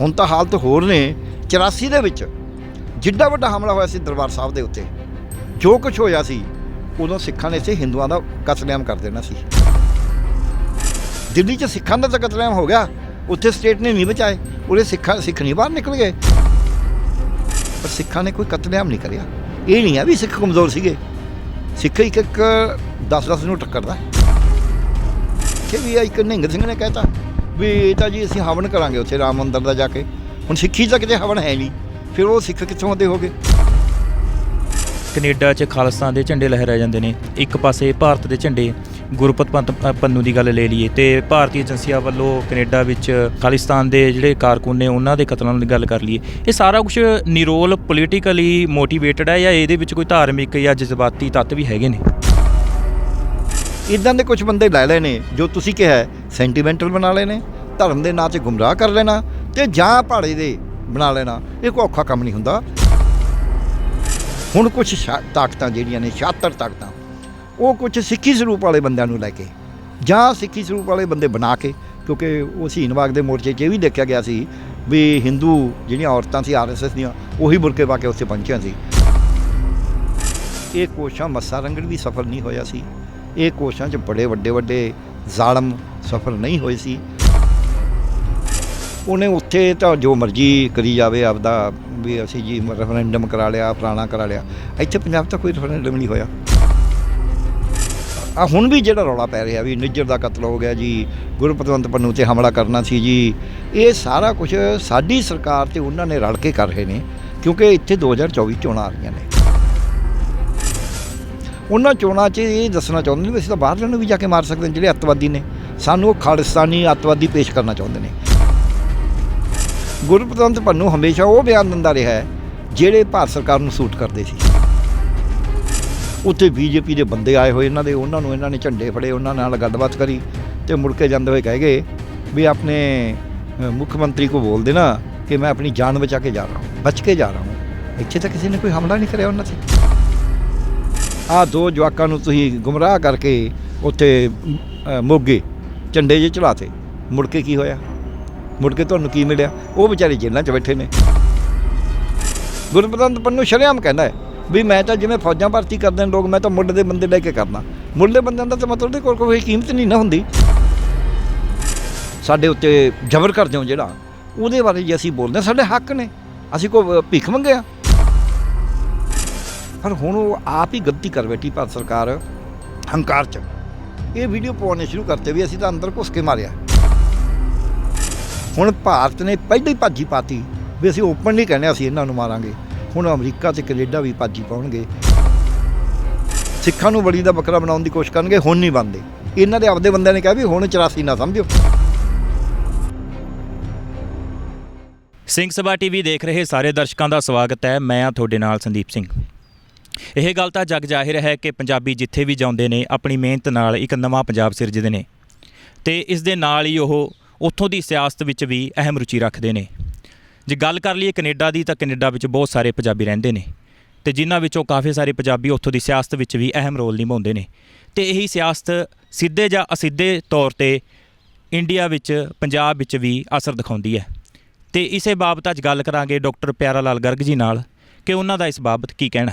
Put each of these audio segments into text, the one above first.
ਹੁਣ ਤਾਂ ਹਾਲਤ ਹੋਰ ਨੇ 84 ਦੇ ਵਿੱਚ। ਜਿੱਡਾ ਵੱਡਾ ਹਮਲਾ ਹੋਇਆ ਸੀ ਦਰਬਾਰ ਸਾਹਿਬ ਦੇ ਉੱਤੇ, ਜੋ ਕੁਝ ਹੋਇਆ ਸੀ, ਉਦੋਂ ਸਿੱਖਾਂ ਨੇ ਇੱਥੇ ਹਿੰਦੂਆਂ ਦਾ ਕਤਲੇਆਮ ਕਰ ਦੇਣਾ ਸੀ। ਦਿੱਲੀ 'ਚ ਸਿੱਖਾਂ ਦਾ ਤਾਂ ਕਤਲੇਆਮ ਹੋ ਗਿਆ, ਉੱਥੇ ਸਟੇਟ ਨੇ ਨਹੀਂ ਬਚਾਏ ਉਹਦੇ ਸਿੱਖਾਂ, ਸਿੱਖ ਨਹੀਂ ਬਾਹਰ ਨਿਕਲ ਗਏ। ਪਰ ਸਿੱਖਾਂ ਨੇ ਕੋਈ ਕਤਲੇਆਮ ਨਹੀਂ ਕਰਿਆ। ਇਹ ਨਹੀਂ ਆ ਵੀ ਸਿੱਖ ਕਮਜ਼ੋਰ ਸੀਗੇ। ਸਿੱਖ ਇੱਕ ਇੱਕ 10-10 ਨੂੰ ਟੱਕਰਦਾ। ਕਿ ਵੀ ਇੱਕ ਨਿਹੰਗ ਸਿੰਘ ਨੇ ਕਹਿਤਾ। ਵੀ ਇਹ ਤਾਂ ਜੀ ਅਸੀਂ ਹਵਨ ਕਰਾਂਗੇ ਉੱਥੇ ਰਾਮ ਮੰਦਰ ਦਾ ਜਾ ਕੇ। ਹੁਣ ਸਿੱਖੀ ਤਾਂ ਕਿਤੇ ਹਵਨ ਹੈ ਨਹੀਂ। ਫਿਰ ਉਹ ਸਿੱਖ ਕਿੱਥੋਂ ਆਉਂਦੇ ਹੋਗੇ? ਕੈਨੇਡਾ 'ਚ ਖਾਲਿਸਤਾਨ ਦੇ ਝੰਡੇ ਲਹਿਰਾਏ ਜਾਂਦੇ ਨੇ। ਇੱਕ ਪਾਸੇ ਭਾਰਤ ਦੇ ਝੰਡੇ ਗੁਰਪਤ ਪੰਤ ਅ, ਪੰਨੂ ਦੀ ਗੱਲ ਲੈ ਲਈਏ ਤੇ ਭਾਰਤੀ ਏਜੰਸੀਆਂ ਵੱਲੋਂ ਕੈਨੇਡਾ ਵਿੱਚ ਖਾਲਿਸਤਾਨ ਦੇ ਜਿਹੜੇ ਕਾਰਕੁਨ ਨੇ ਉਹਨਾਂ ਦੇ ਕਤਲਾਂ ਦੀ ਗੱਲ ਕਰ ਲਈਏ। ਇਹ ਸਾਰਾ ਕੁਝ ਨਿਰੋਲ ਪੋਲੀਟੀਕਲੀ ਮੋਟੀਵੇਟਡ ਹੈ ਜਾਂ ਇਹਦੇ ਵਿੱਚ ਕੋਈ ਧਾਰਮਿਕ ਜਾਂ ਜਜ਼ਬਾਤੀ ਤੱਤ ਵੀ ਹੈਗੇ ਨੇ? ਇਦਾਂ ਦੇ ਕੁਝ ਬੰਦੇ ਲੈ ਲਏ ਨੇ ਜੋ ਤੁਸੀਂ ਕਿਹਾ ਸੈਂਟੀਮੈਂਟਲ ਬਣਾ ਲਏ ਨੇ, ਧਰਮ ਦੇ ਨਾਂ ਤੇ ਗੁੰਮਰਾਹ ਕਰ ਲੈਣਾ ਤੇ ਜਾਂ ਭਾੜੇ ਦੇ ਬਣਾ ਲੈਣਾ, ਇਹ ਕੋਈ ਔਖਾ ਕੰਮ ਨਹੀਂ ਹੁੰਦਾ। ਹੁਣ ਕੁਝ ਤਾਕਤਾਂ ਜਿਹੜੀਆਂ ਨੇ ਛਾਤਰ ਤਾਕਤਾਂ, ਉਹ ਕੁਝ ਸਿੱਖੀ ਸਰੂਪ ਵਾਲੇ ਬੰਦਿਆਂ ਨੂੰ ਲੈ ਕੇ ਜਾਂ ਸਿੱਖੀ ਸਰੂਪ ਵਾਲੇ ਬੰਦੇ ਬਣਾ ਕੇ, ਕਿਉਂਕਿ ਉਹ ਸ਼ਹੀਨਬਾਗ ਦੇ ਮੋਰਚੇ 'ਚ ਇਹ ਵੀ ਦੇਖਿਆ ਗਿਆ ਸੀ ਵੀ ਹਿੰਦੂ ਜਿਹੜੀਆਂ ਔਰਤਾਂ ਸੀ ਆਰਐਸਐਸ ਦੀਆਂ, ਉਹੀ ਬੁਰਕੇ ਪਾ ਕੇ ਉੱਥੇ ਪਹੁੰਚੀਆਂ ਸੀ। ਇਹ ਕੋਸ਼ਾਂ ਮੱਸਾ ਰੰਗੜ ਵੀ ਸਫਲ ਨਹੀਂ ਹੋਇਆ ਸੀ। ਇਹ ਕੋਸ਼ਾਂ 'ਚ ਬੜੇ ਵੱਡੇ ਵੱਡੇ ਜ਼ਾਲਮ ਸਫਲ ਨਹੀਂ ਹੋਏ ਸੀ। ਉਹਨੇ ਉੱਥੇ ਤਾਂ ਜੋ ਮਰਜ਼ੀ ਕਰੀ ਜਾਵੇ ਆਪਦਾ, ਵੀ ਅਸੀਂ ਜੀ ਰੈਫਰੈਂਡਮ ਕਰਾ ਲਿਆ, ਫਲਾਣਾ ਕਰਾ ਲਿਆ। ਇੱਥੇ ਪੰਜਾਬ ਤਾਂ ਕੋਈ ਰੈਫਰੈਂਡਮ ਨਹੀਂ ਹੋਇਆ। ਆ ਹੁਣ ਵੀ ਜਿਹੜਾ ਰੌਲਾ ਪੈ ਰਿਹਾ ਵੀ ਨਿੱਜਰ ਦਾ ਕਤਲ ਹੋ ਗਿਆ ਜੀ, ਗੁਰਪਤਵੰਤ ਪੰਨੂ ਤੇ ਹਮਲਾ ਕਰਨਾ ਸੀ ਜੀ, ਇਹ ਸਾਰਾ ਕੁਝ ਸਾਡੀ ਸਰਕਾਰ ਤੇ ਉਹਨਾਂ ਨੇ ਰਲ ਕੇ ਕਰ ਰਹੇ ਨੇ, ਕਿਉਂਕਿ ਇੱਥੇ 2024 ਚੋਣਾਂ ਆ ਰਹੀਆਂ ਨੇ। ਉਹਨਾਂ ਚੋਣਾਂ 'ਚ ਇਹ ਦੱਸਣਾ ਚਾਹੁੰਦੇ ਨੇ ਅਸੀਂ ਤਾਂ ਬਾਹਰਲਿਆਂ ਨੂੰ ਵੀ ਜਾ ਕੇ ਮਾਰ ਸਕਦੇ ਹਾਂ ਜਿਹੜੇ ਅੱਤਵਾਦੀ ਨੇ। ਸਾਨੂੰ ਉਹ ਖਾਲਿਸਤਾਨੀ ਅੱਤਵਾਦੀ ਪੇਸ਼ ਕਰਨਾ ਚਾਹੁੰਦੇ ਨੇ। ਗੁਰਪਤਵੰਤ ਪੰਨੂ ਹਮੇਸ਼ਾ ਉਹ ਬਿਆਨ ਦਿੰਦਾ ਰਿਹਾ ਹੈ, ਜਿਹੜੇ ਭਾਰਤ ਸਰਕਾਰ ਨੂੰ ਸੂਟ ਕਰਦੇ ਸੀ। ਉੱਥੇ ਬੀਜੇਪੀ ਦੇ ਬੰਦੇ ਆਏ ਹੋਏ ਇਹਨਾਂ ਦੇ, ਉਹਨਾਂ ਨੂੰ ਇਹਨਾਂ ਨੇ ਝੰਡੇ ਫੜੇ, ਉਹਨਾਂ ਨਾਲ ਗੱਲਬਾਤ ਕਰੀ ਤੇ ਮੁੜ ਕੇ ਜਾਂਦੇ ਹੋਏ ਕਹਿ ਗਏ ਵੀ ਆਪਣੇ ਮੁੱਖ ਮੰਤਰੀ ਕੋ ਬੋਲ ਦੇਣਾ ਕਿ ਮੈਂ ਆਪਣੀ ਜਾਨ ਬਚਾ ਕੇ ਜਾ ਰਹਾ ਹੂੰ, ਬਚ ਕੇ ਜਾ ਰਹਾ ਹਾਂ। ਇੱਥੇ ਤਾਂ ਕਿਸੇ ਨੇ ਕੋਈ ਹਮਲਾ ਨਹੀਂ ਕਰਿਆ ਉਹਨਾਂ ਤੇ। ਆ ਦੋ ਜਵਾਕਾਂ ਨੂੰ ਤੁਸੀਂ ਗੁੰਮਰਾਹ ਕਰਕੇ ਉੱਥੇ ਮੋਗੇ ਝੰਡੇ ਜੇ ਚੜਾਤੇ ਮੁੜ ਕੇ ਕੀ ਹੋਇਆ? ਮੁੜ ਕੇ ਤੁਹਾਨੂੰ ਕੀ ਮਿਲਿਆ? ਉਹ ਵਿਚਾਰੇ ਜੇਲ੍ਹਾਂ 'ਚ ਬੈਠੇ ਨੇ। ਗੁਰਪਤੰਤ ਪੰਨੂ ਸ਼ਰੇਆਮ ਕਹਿੰਦਾ ਹੈ ਵੀ ਮੈਂ ਤਾਂ ਜਿਵੇਂ ਫੌਜਾਂ ਭਰਤੀ ਕਰਦੇ ਨੇ ਲੋਕ ਮੈਂ ਤਾਂ ਮੁੱਢ ਦੇ ਬੰਦੇ ਲੈ ਕੇ ਕਰਨਾ ਮੁੱਢ ਦੇ ਬੰਦਿਆਂ ਦਾ ਤਾਂ ਮਤਲਬ ਉਹਦੇ ਕੋਲ ਕੋਈ ਕੀਮਤ ਨਹੀਂ ਨਾ ਹੁੰਦੀ। ਸਾਡੇ ਉੱਤੇ ਜ਼ਬਰ ਕਰਦੇ ਹੋ ਜਿਹੜਾ। ਉਹਦੇ ਬਾਰੇ ਜੇ ਅਸੀਂ ਬੋਲਦੇ ਹਾਂ, ਸਾਡੇ ਹੱਕ ਨੇ। ਅਸੀਂ ਕੋਈ ਭੀਖ ਮੰਗਿਆ? ਪਰ ਹੁਣ ਉਹ ਆਪ ਹੀ ਗਲਤੀ ਕਰ ਬੈਠੀ ਭਾਰਤ ਸਰਕਾਰ ਹੰਕਾਰ ਚ। ਇਹ ਵੀਡੀਓ ਪਾਉਣੇ ਸ਼ੁਰੂ ਕਰਤੇ ਵੀ ਅਸੀਂ ਤਾਂ ਅੰਦਰ ਘੁਸ ਕੇ ਮਾਰਿਆ। ਹੁਣ ਭਾਰਤ ਨੇ ਪਹਿਲਾਂ ਹੀ ਭਾਜੀ ਪਾਤੀ ਵੀ ਅਸੀਂ ਓਪਨਲੀ ਨਹੀਂ ਕਹਿੰਦੇ ਅਸੀਂ ਇਹਨਾਂ ਨੂੰ ਮਾਰਾਂਗੇ। ਹੁਣ ਅਮਰੀਕਾ ਤੇ ਕੈਨੇਡਾ ਵੀ ਭਾਜੀ ਪਾਉਣਗੇ। ਸਿੱਖਾਂ ਨੂੰ ਬਲੀ ਦਾ ਬੱਕਰਾ ਬਣਾਉਣ ਦੀ ਕੋਸ਼ਿਸ਼ ਕਰਨਗੇ, ਹੁਣ ਨਹੀਂ ਬੰਦੇ ਇਹਨਾਂ ਦੇ ਆਪਦੇ ਬੰਦਿਆਂ ਨੇ ਕਿਹਾ ਵੀ ਹੁਣ 84 ਨਾ ਸਮਝੋ। ਸਿੰਘ ਸਭਾ ਟੀਵੀ ਦੇਖ ਰਹੇ ਸਾਰੇ ਦਰਸ਼ਕਾਂ ਦਾ ਸਵਾਗਤ ਹੈ। ਮੈਂ ਆ ਤੁਹਾਡੇ ਨਾਲ ਸੰਦੀਪ ਸਿੰਘ। ਇਹ ਗੱਲ ਤਾਂ ਜਗ ਜ਼ਾਹਿਰ ਹੈ ਕਿ ਪੰਜਾਬੀ ਜਿੱਥੇ ਵੀ ਜਾਂਦੇ ਨੇ, ਆਪਣੀ ਮਿਹਨਤ ਨਾਲ ਇੱਕ ਨਵਾਂ ਪੰਜਾਬ ਸਿਰਜਦੇ ਨੇ। ਤੇ ਇਸ ਦੇ ਨਾਲ ਹੀ ਉਹ ਉੱਥੋਂ ਦੀ ਸਿਆਸਤ ਵਿੱਚ ਵੀ ਅਹਿਮ ਰੁਚੀ ਰੱਖਦੇ ਨੇ। ਜੇ ਗੱਲ ਕਰ ਲਈਏ ਕੈਨੇਡਾ ਦੀ, ਤਾਂ ਕੈਨੇਡਾ ਵਿੱਚ ਬਹੁਤ ਸਾਰੇ ਪੰਜਾਬੀ ਰਹਿੰਦੇ ਨੇ। ਤੇ ਜਿਨ੍ਹਾਂ ਵਿੱਚੋਂ ਕਾਫੀ ਸਾਰੇ ਪੰਜਾਬੀ ਉੱਥੋਂ ਦੀ ਸਿਆਸਤ ਵਿੱਚ ਵੀ ਅਹਿਮ ਰੋਲ ਨਿਭਾਉਂਦੇ ਨੇ। ਤੇ ਇਹੀ ਸਿਆਸਤ ਸਿੱਧੇ ਜਾਂ ਅਸਿੱਧੇ ਤੌਰ ਤੇ ਇੰਡੀਆ ਵਿੱਚ, ਪੰਜਾਬ ਵਿੱਚ ਵੀ ਅਸਰ ਦਿਖਾਉਂਦੀ ਹੈ। ਤੇ ਇਸੇ ਬਾਬਤ ਅੱਜ ਗੱਲ ਕਰਾਂਗੇ ਡਾਕਟਰ ਪਿਆਰਾ ਲਾਲ ਗਰਗ ਜੀ ਨਾਲ, ਕਿ ਉਹਨਾਂ ਦਾ ਇਸ ਬਾਬਤ ਕੀ ਕਹਿਣਾ।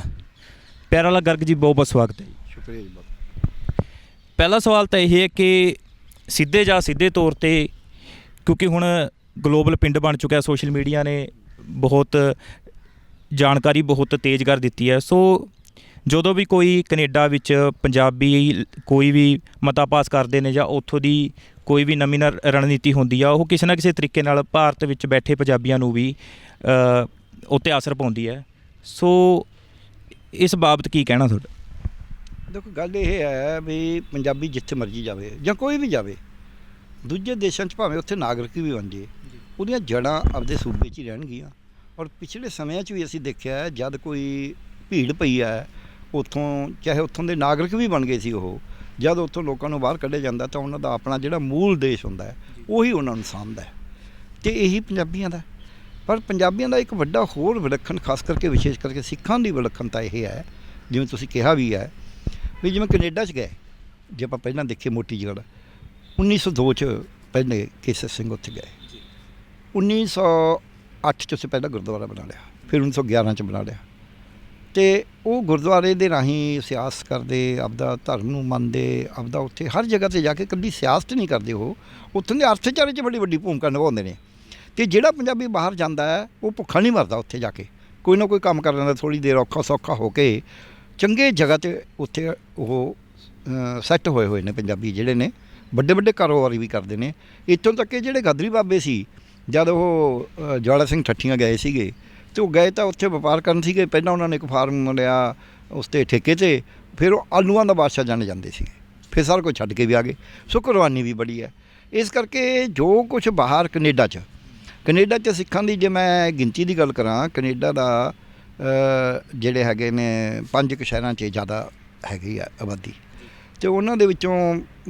ਪਿਆਰਾ ਲਾਲ ਗਰਗ ਜੀ ਬਹੁਤ ਬਹੁਤ ਸਵਾਗਤ ਹੈ ਸ਼ੁਕਰੀਆ ਜੀ ਪਹਿਲਾ ਸਵਾਲ ਤਾਂ ਇਹ ਹੈ ਕਿ ਸਿੱਧੇ ਜਾਂ ਸਿੱਧੇ ਤੌਰ ਤੇ ਕਿਉਂਕਿ ਹੁਣ ਗਲੋਬਲ ਪਿੰਡ ਬਣ ਚੁੱਕਿਆ ਸੋਸ਼ਲ ਮੀਡੀਆ ਨੇ ਬਹੁਤ ਜਾਣਕਾਰੀ ਬਹੁਤ ਤੇਜ਼ ਕਰ ਦਿੱਤੀ ਹੈ। ਸੋ ਜਦੋਂ ਵੀ ਕੋਈ ਕੈਨੇਡਾ ਵਿੱਚ ਪੰਜਾਬੀ ਕੋਈ ਵੀ ਮਤਾ ਪਾਸ ਕਰਦੇ ਨੇ ਜਾਂ ਉੱਥੋਂ ਦੀ ਕੋਈ ਵੀ ਨਵੀਂ ਨ- ਰਣਨੀਤੀ ਹੁੰਦੀ ਆ ਉਹ ਕਿਸੇ ਨਾ ਕਿਸੇ ਤਰੀਕੇ ਨਾਲ ਭਾਰਤ ਵਿੱਚ ਬੈਠੇ ਪੰਜਾਬੀਆਂ ਨੂੰ ਵੀ ਅ, ਉੱਤੇ ਅਸਰ ਪਾਉਂਦੀ ਹੈ। ਸੋ ਇਸ ਬਾਬਤ ਕੀ ਕਹਿਣਾ ਤੁਹਾਡਾ? ਦੇਖੋ ਗੱਲ ਇਹ ਹੈ ਵੀ ਪੰਜਾਬੀ ਜਿੱਥੇ ਮਰਜ਼ੀ ਜਾਵੇ ਜਾਂ ਕੋਈ ਵੀ ਜਾਵੇ ਦੂਜੇ ਦੇਸ਼ਾਂ 'ਚ ਭਾਵੇਂ ਉੱਥੇ ਨਾਗਰਿਕ ਵੀ ਬਣ ਜੇ। ਉਹਦੀਆਂ ਜੜਾਂ ਆਪਦੇ ਸੂਬੇ 'ਚ ਹੀ ਰਹਿਣਗੀਆਂ। ਔਰ ਪਿਛਲੇ ਸਮਿਆਂ 'ਚ ਵੀ ਅਸੀਂ ਦੇਖਿਆ ਹੈ, ਜਦ ਕੋਈ ਭੀੜ ਪਈ ਹੈ ਉੱਥੋਂ ਚਾਹੇ ਉੱਥੋਂ ਦੇ ਨਾਗਰਿਕ ਵੀ ਬਣ ਗਏ ਸੀ ਉਹ ਜਦ ਉੱਥੋਂ ਲੋਕਾਂ ਨੂੰ ਬਾਹਰ ਕੱਢਿਆ ਜਾਂਦਾ ਤਾਂ ਉਹਨਾਂ ਦਾ ਆਪਣਾ ਜਿਹੜਾ ਮੂਲ ਦੇਸ਼ ਹੁੰਦਾ ਹੈ ਉਹੀ ਉਹਨਾਂ ਨੂੰ ਸਾਂਭਦਾ ਹੈ। ਤੇ ਇਹੀ ਪੰਜਾਬੀਆਂ ਦਾ ਪਰ ਪੰਜਾਬੀਆਂ ਦਾ ਇੱਕ ਵੱਡਾ ਹੋਰ ਵਿਲੱਖਣ ਖਾਸ ਕਰਕੇ ਵਿਸ਼ੇਸ਼ ਕਰਕੇ ਸਿੱਖਾਂ ਦੀ ਵਿਲੱਖਣਤਾ ਇਹ ਹੈ ਜਿਵੇਂ ਤੁਸੀਂ ਕਿਹਾ ਵੀ ਹੈ ਵੀ ਜਿਵੇਂ ਕੈਨੇਡਾ 'ਚ ਗਏ ਜੇ ਆਪਾਂ ਪਹਿਲਾਂ ਦੇਖੀਏ ਮੋਟੀ ਜਗੜ 1902 'ਚ ਪਹਿਲੇ ਕੇਸਰ ਸਿੰਘ ਉੱਥੇ ਗਏ। 1908 ਚ ਉਸੇ ਪਹਿਲਾਂ ਗੁਰਦੁਆਰਾ ਬਣਾ ਲਿਆ ਫਿਰ 1911 ਚ ਬਣਾ ਲਿਆ। ਤੇ ਉਹ ਗੁਰਦੁਆਰੇ ਦੇ ਰਾਹੀਂ ਸਿਆਸ ਕਰਦੇ ਆਪਦਾ ਧਰਮ ਨੂੰ ਮੰਨਦੇ ਆਪਦਾ ਉੱਥੇ ਹਰ ਜਗ੍ਹਾ ਤੇ ਜਾ ਕੇ ਕੱਲੀ ਸਿਆਸਤ ਨਹੀਂ ਕਰਦੇ ਉਹ ਉੱਥੋਂ ਦੇ ਅਰਥਚਾਰੇ 'ਚ ਬੜੀ ਵੱਡੀ ਭੂਮਿਕਾ ਨਿਭਾਉਂਦੇ ਨੇ। ਤੇ ਜਿਹੜਾ ਪੰਜਾਬੀ ਬਾਹਰ ਜਾਂਦਾ ਹੈ, ਉਹ ਭੁੱਖਾ ਨਹੀਂ ਮਰਦਾ ਉੱਥੇ ਜਾ ਕੇ। ਕੋਈ ਨਾ ਕੋਈ ਕੰਮ ਕਰ ਲੈਂਦਾ ਥੋੜੀ ਦੇਰ ਔਖਾ ਸੌਖਾ ਹੋ ਕੇ ਚੰਗੇ ਜਗ੍ਹਾ ਤੇ ਉੱਥੇ ਉਹ ਸੈੱਟ ਹੋਏ ਹੋਏ ਨੇ ਪੰਜਾਬੀ ਜਿਹੜੇ ਨੇ। ਵੱਡੇ ਵੱਡੇ ਕਾਰੋਬਾਰੀ ਵੀ ਕਰਦੇ ਨੇ। ਇੱਥੋਂ ਤੱਕ ਕਿ ਜਿਹੜੇ ਗਾਦਰੀ ਬਾਬੇ ਸੀ, ਜਦ ਉਹ ਜਵਾਲਾ ਸਿੰਘ ਠੱਠੀਆਂ ਗਏ ਸੀਗੇ, ਤੇ ਉਹ ਗਏ ਤਾਂ ਉੱਥੇ ਵਪਾਰ ਕਰਨ ਸੀਗੇ। ਪਹਿਲਾਂ ਉਹਨਾਂ ਨੇ ਇੱਕ ਫਾਰਮ ਲਿਆ ਉਸ ਤੇ ਠੇਕੇ ਤੇ, ਫਿਰ ਉਹ ਆਲੂਆਂ ਦਾ ਬਾਦਸ਼ਾਹ ਜਾਣੇ ਜਾਂਦੇ ਸੀ ਫਿਰ ਸਾਰਾ ਕੁਝ ਛੱਡ ਕੇ ਵੀ ਆ ਗਏ। ਸੋ ਕੁਰਬਾਨੀ ਵੀ ਬੜੀ ਹੈ। ਇਸ ਕਰਕੇ ਜੋ ਕੁਝ ਬਾਹਰ ਕੈਨੇਡਾ 'ਚ ਕੈਨੇਡਾ 'ਚ ਸਿੱਖਾਂ ਦੀ ਜੇ ਮੈਂ ਗਿਣਤੀ ਦੀ ਗੱਲ ਕਰਾਂ, ਕੈਨੇਡਾ ਦਾ ਜਿਹੜੇ ਹੈਗੇ ਨੇ ਪੰਜ ਕੁ ਸ਼ਹਿਰਾਂ 'ਚ ਜ਼ਿਆਦਾ ਹੈਗੀ ਆ ਆਬਾਦੀ। ਤੇ ਉਹਨਾਂ ਦੇ ਵਿੱਚੋਂ